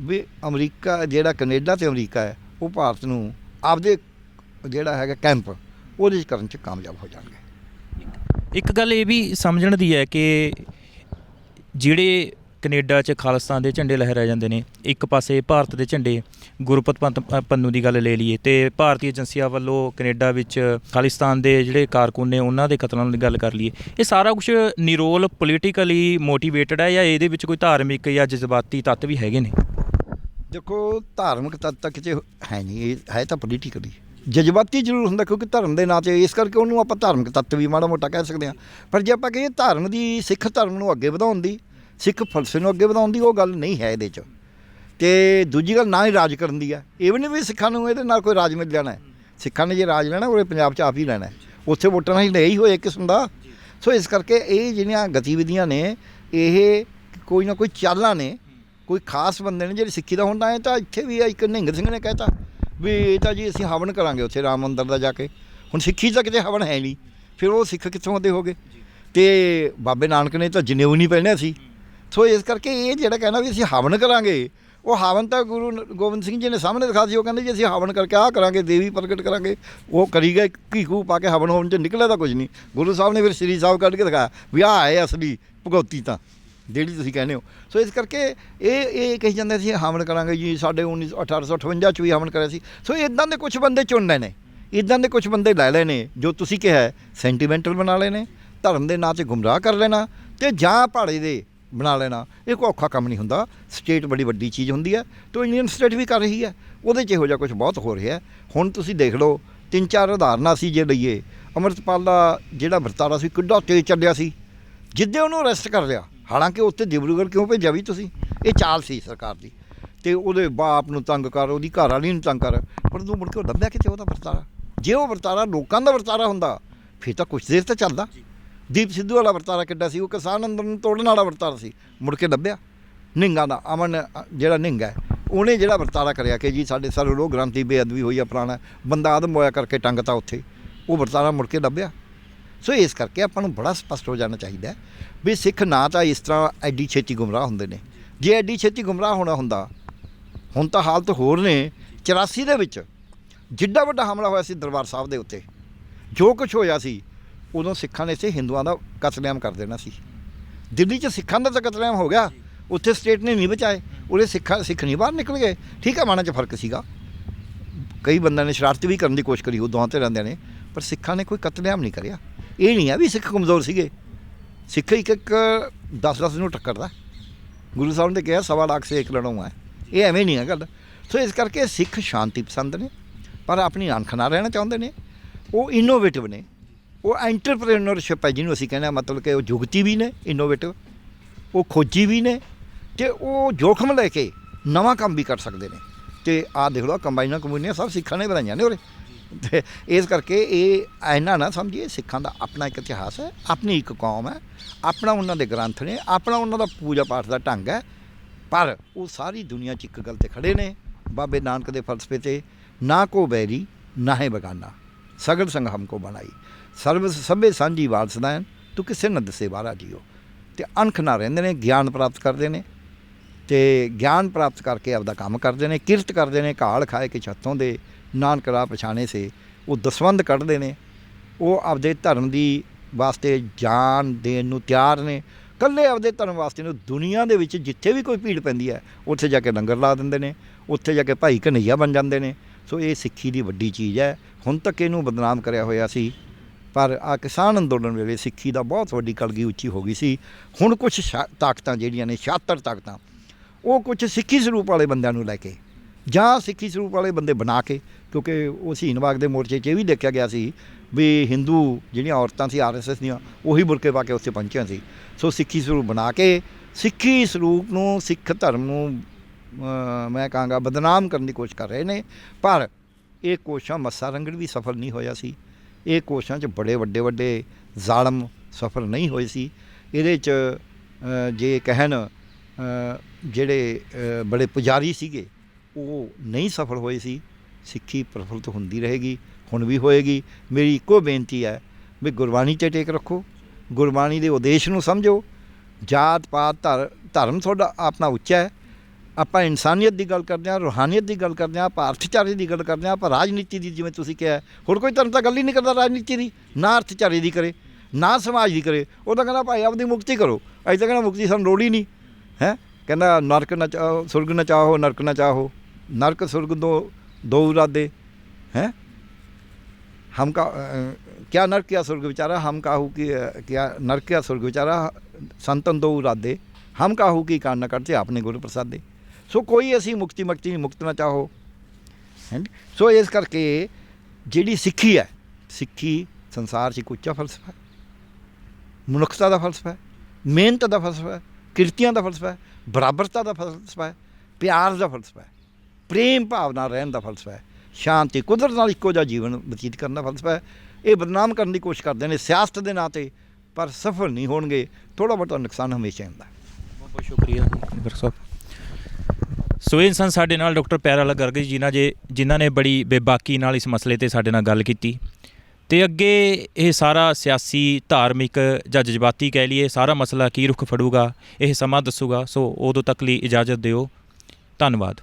ਵੀ ਅਮਰੀਕਾ, ਜਿਹੜਾ ਕੈਨੇਡਾ ਤੇ ਅਮਰੀਕਾ ਹੈ, ਉਹ ਭਾਰਤ ਨੂੰ ਆਪਦੇ ਜਿਹੜਾ ਹੈਗਾ ਕੈਂਪ, ਉਹਦੇ 'ਚ ਕਰਨ 'ਚ ਕਾਮਯਾਬ ਹੋ ਜਾਣਗੇ। ਇੱਕ ਗੱਲ ਇਹ ਵੀ ਸਮਝਣ ਦੀ ਹੈ ਕਿ ਜਿਹੜੇ ਕੈਨੇਡਾ 'ਚ ਖਾਲਿਸਤਾਨ ਦੇ ਝੰਡੇ ਲਹਿਰਾਏ ਜਾਂਦੇ ਨੇ ਇੱਕ ਪਾਸੇ ਭਾਰਤ ਦੇ ਝੰਡੇ ਗੁਰਪਤ ਪੰਤ ਅ, ਪੰਨੂ ਦੀ ਗੱਲ ਲੈ ਲਈਏ ਤੇ ਭਾਰਤੀ ਏਜੰਸੀਆਂ ਵੱਲੋਂ ਕੈਨੇਡਾ ਵਿੱਚ ਖਾਲਿਸਤਾਨ ਦੇ ਜਿਹੜੇ ਕਾਰਕੁਨ ਨੇ ਉਹਨਾਂ ਦੇ ਕਤਲਾਂ ਦੀ ਗੱਲ ਕਰ ਲਈਏ। ਇਹ ਸਾਰਾ ਕੁਝ ਨਿਰੋਲ ਪੋਲੀਟੀਕਲੀ ਮੋਟੀਵੇਟਡ ਹੈ ਜਾਂ ਇਹਦੇ ਵਿੱਚ ਕੋਈ ਧਾਰਮਿਕ ਜਾਂ ਜਜ਼ਬਾਤੀ ਤੱਤ ਵੀ ਹੈਗੇ ਨੇ? ਦੇਖੋ ਧਾਰਮਿਕ ਤੱਤ ਤਾਂ ਕਿਤੇ ਹੈ ਨਹੀਂ ਇਹ ਹੈ ਤਾਂ ਪੋਲੀਟੀਕਲੀ ਜਜ਼ਬਾਤੀ ਜ਼ਰੂਰ ਹੁੰਦਾ ਕਿਉਂਕਿ ਧਰਮ ਦੇ ਨਾਂ ਤੇ ਇਸ ਕਰਕੇ ਉਹਨੂੰ ਆਪਾਂ ਧਾਰਮਿਕ ਤੱਤ ਵੀ ਮਾੜਾ ਮੋਟਾ ਕਹਿ ਸਕਦੇ ਹਾਂ। ਪਰ ਜੇ ਆਪਾਂ ਕਹੀਏ ਧਰਮ ਦੀ ਸਿੱਖ ਧਰਮ ਨੂੰ ਅੱਗੇ ਵਧਾਉਣ ਦੀ ਸਿੱਖ ਫਲਸਫੇ ਨੂੰ ਅੱਗੇ ਵਧਾਉਣ ਦੀ ਉਹ ਗੱਲ ਨਹੀਂ ਹੈ ਇਹਦੇ 'ਚ। ਤੇ ਦੂਜੀ ਗੱਲ ਨਾ ਹੀ ਰਾਜ ਕਰਨ ਦੀ ਹੈ ਇਹ ਵੀ ਨਹੀਂ ਵੀ ਸਿੱਖਾਂ ਨੂੰ ਇਹਦੇ ਨਾਲ ਕੋਈ ਰਾਜ ਮਿਲ ਜਾਣਾ ਸਿੱਖਾਂ ਨੇ ਜੇ ਰਾਜ ਲੈਣਾ ਉਹ ਪੰਜਾਬ 'ਚ ਆਪ ਹੀ ਲੈਣਾ ਉੱਥੇ ਵੋਟਾਂ ਨਾਲ ਹੀ ਲਿਆ ਹੋਏ ਇੱਕ ਕਿਸਮ ਦਾ। ਸੋ ਇਸ ਕਰਕੇ ਇਹ ਜਿਹੜੀਆਂ ਗਤੀਵਿਧੀਆਂ ਨੇ, ਇਹ ਕੋਈ ਨਾ ਕੋਈ ਚਾਲਾਂ ਨੇ। ਕੋਈ ਖਾਸ ਬੰਦੇ ਨੇ ਜਿਹੜੇ ਸਿੱਖੀ ਦਾ ਹੁੰਦਾ ਹੈ ਤਾਂ ਇੱਥੇ ਵੀ ਇੱਕ ਨਿਹੰਗ ਸਿੰਘ ਨੇ ਕਹਿਤਾ ਵੀ ਇਹ ਤਾਂ ਜੀ ਅਸੀਂ ਹਵਨ ਕਰਾਂਗੇ ਉੱਥੇ, ਰਾਮ ਮੰਦਰ ਦਾ ਜਾ ਕੇ। ਹੁਣ ਸਿੱਖੀ ਤਾਂ ਕਿਤੇ ਹਵਨ ਹੈ ਨਹੀਂ। ਫਿਰ ਉਹ ਸਿੱਖ ਕਿੱਥੋਂ ਦੇ ਹੋਗੇ ਤੇ ਬਾਬੇ ਨਾਨਕ ਨੇ ਤਾਂ ਜਨੇਊ ਨਹੀਂ ਪਹਿਨਿਆ ਸੀ। ਸੋ ਇਸ ਕਰਕੇ ਇਹ ਜਿਹੜਾ ਕਹਿਣਾ ਵੀ ਅਸੀਂ ਹਵਨ ਕਰਾਂਗੇ, ਉਹ ਹਵਨ ਤਾਂ ਗੁਰੂ ਗੋਬਿੰਦ ਸਿੰਘ ਜੀ ਨੇ ਸਾਹਮਣੇ ਦਿਖਾ ਸੀ ਉਹ ਕਹਿੰਦੇ ਜੀ ਅਸੀਂ ਹਵਨ ਕਰਕੇ ਆਹ ਕਰਾਂਗੇ, ਦੇਵੀ ਪ੍ਰਗਟ ਕਰਾਂਗੇ। ਉਹ ਕਰੀ ਗਏ, ਘੀ ਖੂ ਪਾ ਕੇ ਹਵਨ ਹੋਣ ਚ ਨਿਕਲਿਆ ਤਾਂ ਕੁਝ ਨਹੀਂ। ਗੁਰੂ ਸਾਹਿਬ ਨੇ ਫਿਰ ਸ੍ਰੀ ਸਾਹਿਬ ਕੱਢ ਕੇ ਦਿਖਾਇਆ ਵੀ ਆਹ ਹੈ ਅਸਲੀ ਭਗਉਤੀ ਤਾਂ, ਜਿਹੜੀ ਤੁਸੀਂ ਕਹਿੰਦੇ ਹੋ। ਸੋ ਇਸ ਕਰਕੇ ਇਹ ਇਹ ਕਹੀ ਜਾਂਦੇ ਸੀ ਹਮਲ ਕਰਾਂਗੇ ਜੀ, ਸਾਡੇ 19 1858 ਚ ਵੀ ਹਮਲ ਕਰਿਆ ਸੀ। ਸੋ ਇਦਾਂ ਦੇ ਕੁਝ ਬੰਦੇ ਚੁਣਨੇ ਨੇ ਇਦਾਂ ਦੇ ਕੁਝ ਬੰਦੇ ਲੈ ਲਏ ਨੇ, ਜੋ ਤੁਸੀਂ ਕਿਹਾ ਸੈਂਟੀਮੈਂਟਲ ਬਣਾ ਲਏ ਨੇ, ਧਰਮ ਦੇ ਨਾਂ ਤੇ ਗੁੰਮਰਾਹ ਕਰ ਲੈਣਾ ਤੇ ਜਾਂ ਪਹਾੜੇ ਦੇ ਬਣਾ ਲੈਣਾ। ਇਹ ਕੋਈ ਔਖਾ ਕੰਮ ਨਹੀਂ ਹੁੰਦਾ। ਸਟੇਟ ਬੜੀ ਵੱਡੀ ਚੀਜ਼ ਹੁੰਦੀ ਹੈ ਤੇ ਇੰਡੀਅਨ ਸਟੇਟ ਵੀ ਕਰ ਰਹੀ ਹੈ। ਉਹਦੇ 'ਚ ਇਹੋ ਜਿਹਾ ਕੁਝ ਬਹੁਤ ਹੋ ਰਿਹਾ ਹੁਣ ਤੁਸੀਂ ਦੇਖ ਲਓ, ਤਿੰਨ ਚਾਰ ਉਦਾਹਰਨਾਂ ਸੀ ਜੇ ਲਈਏ। ਅਮਰਤਪਾਲ ਦਾ ਜਿਹੜਾ ਵਰਤਾਰਾ ਸੀ, ਕਿੱਡਾ ਤੇਜ਼ ਚੱਲਿਆ ਸੀ। ਜਿੱਦੇ ਉਹਨੂੰ ਅਰੈਸਟ ਕਰ ਲਿਆ। ਹਾਲਾਂਕਿ ਉੱਥੇ ਦਿਬਰੂਗੜ੍ਹ ਕਿਉਂ ਭੇਜਿਆ ਵੀ ਤੁਸੀਂ? ਇਹ ਚਾਲ ਸੀ ਸਰਕਾਰ ਦੀ। ਤੇ ਉਹਦੇ ਬਾਪ ਨੂੰ ਤੰਗ ਕਰ, ਉਹਦੀ ਘਰ ਵਾਲੀ ਨੂੰ ਤੰਗ ਕਰ। ਪਰ ਤੂੰ ਮੁੜ ਕੇ ਉਹ ਲੱਭਿਆ ਕਿਤੇ ਉਹਦਾ ਵਰਤਾਰਾ? ਜੇ ਉਹ ਵਰਤਾਰਾ, ਲੋਕਾਂ ਦਾ ਵਰਤਾਰਾ ਹੁੰਦਾ, ਫਿਰ ਤਾਂ ਕੁਝ ਦੇਰ ਤਾਂ ਚੱਲਦਾ। ਦੀਪ ਸਿੱਧੂ ਵਾਲਾ ਵਰਤਾਰਾ ਕਿੱਡਾ ਸੀ ਉਹ ਕਿਸਾਨ ਅੰਦੋਲਨ ਤੋੜਨ ਵਾਲਾ ਵਰਤਾਰਾ ਸੀ ਮੁੜ ਕੇ ਲੱਭਿਆ। ਨਿੰਗਾ ਦਾ ਅਮਨ ਜਿਹੜਾ ਨਿੰਗਾ ਹੈ, ਉਹਨੇ ਜਿਹੜਾ ਵਰਤਾਰਾ ਕਰਿਆ ਕਿ ਜੀ ਸਾਡੇ ਸਾਰੇ ਲੋਕ ਗ੍ਰੰਥੀ ਬੇਅਦਬੀ ਹੋਈ ਆ ਪੁਰਾਣਾ ਬੰਦਾ ਆਦਮ ਹੋਇਆ ਕਰਕੇ ਟੰਗਤਾ ਉੱਥੇ ਉਹ ਵਰਤਾਰਾ ਮੁੜ ਕੇ ਲੱਭਿਆ। ਸੋ ਇਸ ਕਰਕੇ ਆਪਾਂ ਨੂੰ ਬੜਾ ਸਪਸ਼ਟ ਹੋ ਜਾਣਾ ਚਾਹੀਦਾ ਵੀ ਸਿੱਖ ਨਾ ਤਾਂ ਇਸ ਤਰ੍ਹਾਂ ਐਡੀ ਛੇਤੀ ਗੁੰਮਰਾਹ ਹੁੰਦੇ ਨੇ। ਜੇ ਐਡੀ ਛੇਤੀ ਗੁੰਮਰਾਹ ਹੋਣਾ ਹੁੰਦਾ ਹੁਣ ਤਾਂ ਹਾਲਤ ਹੋਰ ਨੇ 84 ਦੇ ਵਿੱਚ ਜਿੱਡਾ ਵੱਡਾ ਹਮਲਾ ਹੋਇਆ ਸੀ ਦਰਬਾਰ ਸਾਹਿਬ ਦੇ ਉੱਤੇ ਜੋ ਕੁਝ ਹੋਇਆ ਸੀ ਉਦੋਂ ਸਿੱਖਾਂ ਨੇ ਇੱਥੇ ਹਿੰਦੂਆਂ ਦਾ ਕਤਲੇਆਮ ਕਰ ਦੇਣਾ ਸੀ। ਦਿੱਲੀ 'ਚ ਸਿੱਖਾਂ ਦਾ ਤਾਂ ਕਤਲੇਆਮ ਹੋ ਗਿਆ। ਉੱਥੇ ਸਟੇਟ ਨੇ ਨਹੀਂ ਬਚਾਏ। ਉਹਦੇ ਸਿੱਖਾਂ ਸਿੱਖ ਨਹੀਂ ਬਾਹਰ ਨਿਕਲ ਗਏ। ਠੀਕ ਹੈ ਮਾਨਾਂ 'ਚ ਫ਼ਰਕ ਸੀਗਾ। ਕਈ ਬੰਦਿਆਂ ਨੇ ਸ਼ਰਾਰਤ ਵੀ ਕਰਨ ਦੀ ਕੋਸ਼ਿਸ਼ ਕਰੀ, ਉਹ ਦੋਹਾਂ ਤੇ ਰਹਿੰਦੇ ਨੇ। ਪਰ ਸਿੱਖਾਂ ਨੇ ਕੋਈ ਕਤਲੇਆਮ ਨਹੀਂ ਕਰਿਆ। ਇਹ ਨਹੀਂ ਆ ਵੀ ਸਿੱਖ ਕਮਜ਼ੋਰ ਸੀਗੇ। ਸਿੱਖ ਇੱਕ ਇੱਕ 10-10 ਨੂੰ ਟੱਕਰਦਾ। ਗੁਰੂ ਸਾਹਿਬ ਨੇ ਕਿਹਾ, ਸਵਾ ਲੱਖ ਸੇ ਇੱਕ ਲੜਾਉਂ ਹੈ ਇਹ ਐਵੇਂ ਨਹੀਂ ਹੈ ਗੱਲ। ਸੋ ਇਸ ਕਰਕੇ ਸਿੱਖ ਸ਼ਾਂਤੀ ਪਸੰਦ ਨੇ, ਪਰ ਆਪਣੀ ਅਣਖ ਨਾਲ ਰਹਿਣਾ ਚਾਹੁੰਦੇ ਨੇ। ਉਹ ਇਨੋਵੇਟਿਵ ਨੇ। ਉਹ ਐਂਟਰਪ੍ਰੈਨਿਓਰਸ਼ਿਪ ਹੈ ਜਿਹਨੂੰ ਅਸੀਂ ਕਹਿੰਦੇ ਹਾਂ, ਮਤਲਬ ਕਿ ਉਹ ਜੁਗਤੀ ਵੀ ਨੇ ਇਨੋਵੇਟਿਵ ਉਹ ਖੋਜੀ ਵੀ ਨੇ ਤੇ ਉਹ ਜੋਖਮ ਲੈ ਕੇ ਨਵਾਂ ਕੰਮ ਵੀ ਕਰ ਸਕਦੇ ਨੇ। ਤੇ ਆਹ ਦੇਖ ਲਓ ਕੰਬਾਈਨਾਂ ਕਮੂਨੀਆਂ ਸਭ ਸਿੱਖਾਂ ਨੇ ਬਣਾਈਆਂ ਨੇ ਉਰੇ। ਤੇ ਇਸ ਕਰਕੇ ਇਹ ਐਨਾ ਨਾ ਸਮਝੀਏ, ਸਿੱਖਾਂ ਦਾ ਆਪਣਾ ਇੱਕ ਇਤਿਹਾਸ ਹੈ, ਆਪਣੀ ਇੱਕ ਕੌਮ ਹੈ, ਆਪਣਾ ਉਹਨਾਂ ਦੇ ਗ੍ਰੰਥ ਨੇ, ਆਪਣਾ ਉਹਨਾਂ ਦਾ ਪੂਜਾ ਪਾਠ ਦਾ ਢੰਗ ਹੈ। ਪਰ ਉਹ ਸਾਰੀ ਦੁਨੀਆ 'ਚ ਇੱਕ ਗੱਲ ਤੇ ਖੜੇ ਨੇ, ਬਾਬੇ ਨਾਨਕ ਦੇ ਫਲਸਫੇ ਤੇ, ਨਾ ਕੋ ਬੈਰੀ, ਨਾ ਹੈ ਬਗਾਨਾ, ਸਗਲ ਸੰਗ ਹਮਕੋ ਬਣਾਈ। ਸਰਬ ਸਭੇ ਸਾਂਝੀ ਵਾਲ ਸਦਾਇਨ ਤੂੰ ਕਿਸੇ ਨਾ ਦਸੇ ਬਾਰਾ ਜੀਓ। ਤੇ ਅਣਖ ਨਾ ਰਹਿੰਦੇ ਨੇ, ਗਿਆਨ ਪ੍ਰਾਪਤ ਕਰਦੇ ਨੇ। ਤੇ ਗਿਆਨ ਪ੍ਰਾਪਤ ਕਰਕੇ ਆਪਦਾ ਕੰਮ ਕਰਦੇ ਨੇ, ਕਿਰਤ ਕਰਦੇ ਨੇ ਕਾਲ ਖਾਏ ਕਿ ਛੱਤੋਂ ਦੇ, ਨਾਨਕ ਰਾਹ ਪਛਾਣੇ ਸੇ। ਉਹ ਦਸਵੰਦ ਕੱਢਦੇ ਨੇ। ਉਹ ਆਪਦੇ ਧਰਮ ਦੀ ਵਾਸਤੇ ਜਾਨ ਦੇਣ ਨੂੰ ਤਿਆਰ ਨੇ। ਕੱਲੇ ਆਪਦੇ ਧਰਮ ਵਾਸਤੇ ਨੂੰ ਦੁਨੀਆ ਦੇ ਵਿੱਚ ਜਿੱਥੇ ਵੀ ਕੋਈ ਭੀੜ ਪੈਂਦੀ ਹੈ, ਉੱਥੇ ਜਾ ਕੇ ਲੰਗਰ ਲਾ ਦਿੰਦੇ ਨੇ। ਉੱਥੇ ਜਾ ਕੇ ਭਾਈ ਕਨਈਆ ਬਣ ਜਾਂਦੇ ਨੇ। ਸੋ ਇਹ ਸਿੱਖੀ ਦੀ ਵੱਡੀ ਚੀਜ਼ ਹੈ। ਹੁਣ ਤੱਕ ਇਹਨੂੰ ਬਦਨਾਮ ਕਰਿਆ ਹੋਇਆ ਸੀ। ਪਰ ਆ ਕਿਸਾਨ ਅੰਦੋਲਨ ਵੇਲੇ ਸਿੱਖੀ ਦਾ ਬਹੁਤ ਵੱਡੀ ਕਲਗੀ ਉੱਚੀ ਹੋ ਗਈ ਸੀ। ਹੁਣ ਕੁਝ ਤਾਕਤਾਂ ਜਿਹੜੀਆਂ ਨੇ ਛਾਤਰ ਤਾਕਤਾਂ, ਉਹ ਕੁਝ ਸਿੱਖੀ ਸਰੂਪ ਵਾਲੇ ਬੰਦਿਆਂ ਨੂੰ ਲੈ ਕੇ ਜਾਂ ਸਿੱਖੀ ਸਰੂਪ ਵਾਲੇ ਬੰਦੇ ਬਣਾ ਕੇ, ਕਿਉਂਕਿ ਉਹ ਸ਼ਹੀਨ ਬਾਗ ਦੇ ਮੋਰਚੇ 'ਚ ਇਹ ਵੀ ਦੇਖਿਆ ਗਿਆ ਸੀ ਵੀ ਹਿੰਦੂ ਜਿਹੜੀਆਂ ਔਰਤਾਂ ਸੀ ਆਰਐਸਐਸ ਦੀਆਂ, ਉਹੀ ਬੁਰਕੇ ਪਾ ਕੇ ਉੱਥੇ ਪਹੁੰਚੀਆਂ ਸੀ। ਸੋ ਸਿੱਖੀ ਸਰੂਪ ਬਣਾ ਕੇ ਸਿੱਖੀ ਸਰੂਪ ਨੂੰ, ਸਿੱਖ ਧਰਮ ਨੂੰ ਮੈਂ ਕਹਾਂਗਾ ਬਦਨਾਮ ਕਰਨ ਦੀ ਕੋਸ਼ਿਸ਼ ਕਰ ਰਹੇ ਨੇ, ਪਰ ਇਹ ਕੋਸ਼ਿਸ਼ਾਂ ਮੱਸਾ ਰੰਗੜ ਵੀ ਸਫਲ ਨਹੀਂ ਹੋਇਆ ਸੀ। ਇਹ ਕੋਸ਼ਾਂ 'ਚ ਬੜੇ ਵੱਡੇ ਵੱਡੇ ਜ਼ਾਲਮ ਸਫਲ ਨਹੀਂ ਹੋਏ ਸੀ। ਇਹਦੇ 'ਚ ਜੇ ਕਹਿਣ ਜਿਹੜੇ ਬੜੇ ਪੁਜਾਰੀ ਸੀਗੇ, ਉਹ ਨਹੀਂ ਸਫਲ ਹੋਏ ਸੀ। ਸਿੱਖੀ ਪ੍ਰਫੁੱਲਤ ਹੁੰਦੀ ਰਹੇਗੀ, ਹੁਣ ਵੀ ਹੋਏਗੀ। ਮੇਰੀ ਇੱਕੋ ਬੇਨਤੀ ਹੈ ਵੀ ਗੁਰਬਾਣੀ 'ਤੇ ਟੇਕ ਰੱਖੋ। ਗੁਰਬਾਣੀ ਦੇ ਉਦੇਸ਼ ਨੂੰ ਸਮਝੋ। ਜਾਤ ਪਾਤ ਧਰ, ਧਰਮ ਤੁਹਾਡਾ ਆਪਣਾ ਉੱਚਾ ਹੈ। ਆਪਾਂ ਇਨਸਾਨੀਅਤ ਦੀ ਗੱਲ ਕਰਦੇ ਹਾਂ ਰੂਹਾਨੀਅਤ ਦੀ ਗੱਲ ਕਰਦੇ ਹਾਂ ਆਪਾਂ ਅਰਥਚਾਰੇ ਦੀ ਗੱਲ ਕਰਦੇ ਹਾਂ ਆਪਾਂ ਰਾਜਨੀਤੀ ਦੀ ਜਿਵੇਂ ਤੁਸੀਂ ਕਿਹਾ ਹੋਰ ਕੋਈ ਧਰਮ ਤਾਂ ਗੱਲ ਹੀ ਨਹੀਂ ਕਰਦਾ ਰਾਜਨੀਤੀ ਦੀ ਨਾ ਅਰਥਚਾਰੇ ਦੀ ਕਰੇ ਨਾ ਸਮਾਜ ਦੀ ਕਰੇ ਉਹ ਤਾਂ ਕਹਿੰਦਾ ਭਾਈ ਆਪਦੀ ਮੁਕਤੀ ਕਰੋ ਅਸੀਂ ਤਾਂ ਕਹਿੰਦਾ ਮੁਕਤੀ ਸਾਨੂੰ ਲੋੜ ਹੀ ਨਹੀਂ ਹੈ ਕਹਿੰਦਾ ਨਰਕ ਨਾ ਚਾਹੋ ਸੁਰਗ ਨਾ ਚਾਹੋ ਨਰਕ ਨਾ ਚਾਹੋ ਨਰਕ ਸੁਰਗ ਦੋ ਦੋ ਇਰਾਦੇ ਹੈ हम का अ, क्या नरक क्या स्वर्ग विचारा हम काहू की अ, क्या नरक क्या स्वर्ग विचारा संतन दो इरादे हम काहू की कान न करते आपने गुरु प्रसादे ਸੋ ਕੋਈ ਅਸੀਂ ਮੁਕਤੀ ਮਕਤੀ ਨਹੀਂ ਮੁਕਤ ਨਾ ਚਾਹੋ। ਹੈਂਜੀ ਸੋ ਇਸ ਕਰਕੇ ਜਿਹੜੀ ਸਿੱਖੀ ਹੈ ਸਿੱਖੀ ਸੰਸਾਰ 'ਚ ਇੱਕ ਉੱਚਾ ਫਲਸਫਾ ਹੈ। ਮਨੁੱਖਤਾ ਦਾ ਫਲਸਫਾ ਹੈ ਮਿਹਨਤ ਦਾ ਫਲਸਫਾ ਹੈ ਕਿਰਤੀਆਂ ਦਾ ਫਲਸਫਾ ਹੈ ਬਰਾਬਰਤਾ ਦਾ ਫਲਸਫਾ ਹੈ ਪਿਆਰ ਦਾ ਫਲਸਫਾ ਹੈ ਪ੍ਰੇਮ ਭਾਵਨਾ ਰਹਿਣ ਦਾ ਫਲਸਫਾ ਹੈ ਸ਼ਾਂਤੀ ਕੁਦਰਤ ਨਾਲ ਇੱਕੋ ਜਿਹਾ ਜੀਵਨ ਬਤੀਤ ਕਰਨ ਦਾ ਫਲਸਫਾ ਹੈ। ਇਹ ਬਦਨਾਮ ਕਰਨ ਦੀ ਕੋਸ਼ਿਸ਼ ਕਰਦੇ ਨੇ ਸਿਆਸਤ ਦੇ ਨਾਂ ਤੇ ਪਰ ਸਫਲ ਨਹੀਂ ਹੋਣਗੇ ਥੋੜਾ ਬਹੁਤਾ ਨੁਕਸਾਨ ਹਮੇਸ਼ਾ ਹੁੰਦਾ ਹੈ। ਬਹੁਤ ਬਹੁਤ ਸ਼ੁਕਰੀਆ। ਡਾਕਟਰ ਸਾਹਿਬ। ਸੋ ਇਹ ਸਨ ਸਾਡੇ ਨਾਲ ਡਾਕਟਰ ਪੈਰਾਲਾ ਗਰਗ ਜੀ, ਜਿਨ੍ਹਾਂ ਜੇ ਜਿਨ੍ਹਾਂ ਨੇ ਬੜੀ ਬੇਬਾਕੀ ਨਾਲ ਇਸ ਮਸਲੇ ਤੇ ਸਾਡੇ ਨਾਲ ਗੱਲ ਕੀਤੀ। ਤੇ ਅੱਗੇ ਇਹ ਸਾਰਾ ਸਿਆਸੀ, ਧਾਰਮਿਕ ਜਾਂ ਜਜ਼ਬਾਤੀ ਕਹਿ ਲਈਏ, ਸਾਰਾ ਮਸਲਾ ਕੀ ਰੁਖ ਫੜੂਗਾ, ਇਹ ਸਮਾਂ ਦੱਸੂਗਾ। ਸੋ ਉਦੋਂ ਤੱਕ ਲਈ ਇਜਾਜ਼ਤ ਦਿਓ। ਧੰਨਵਾਦ।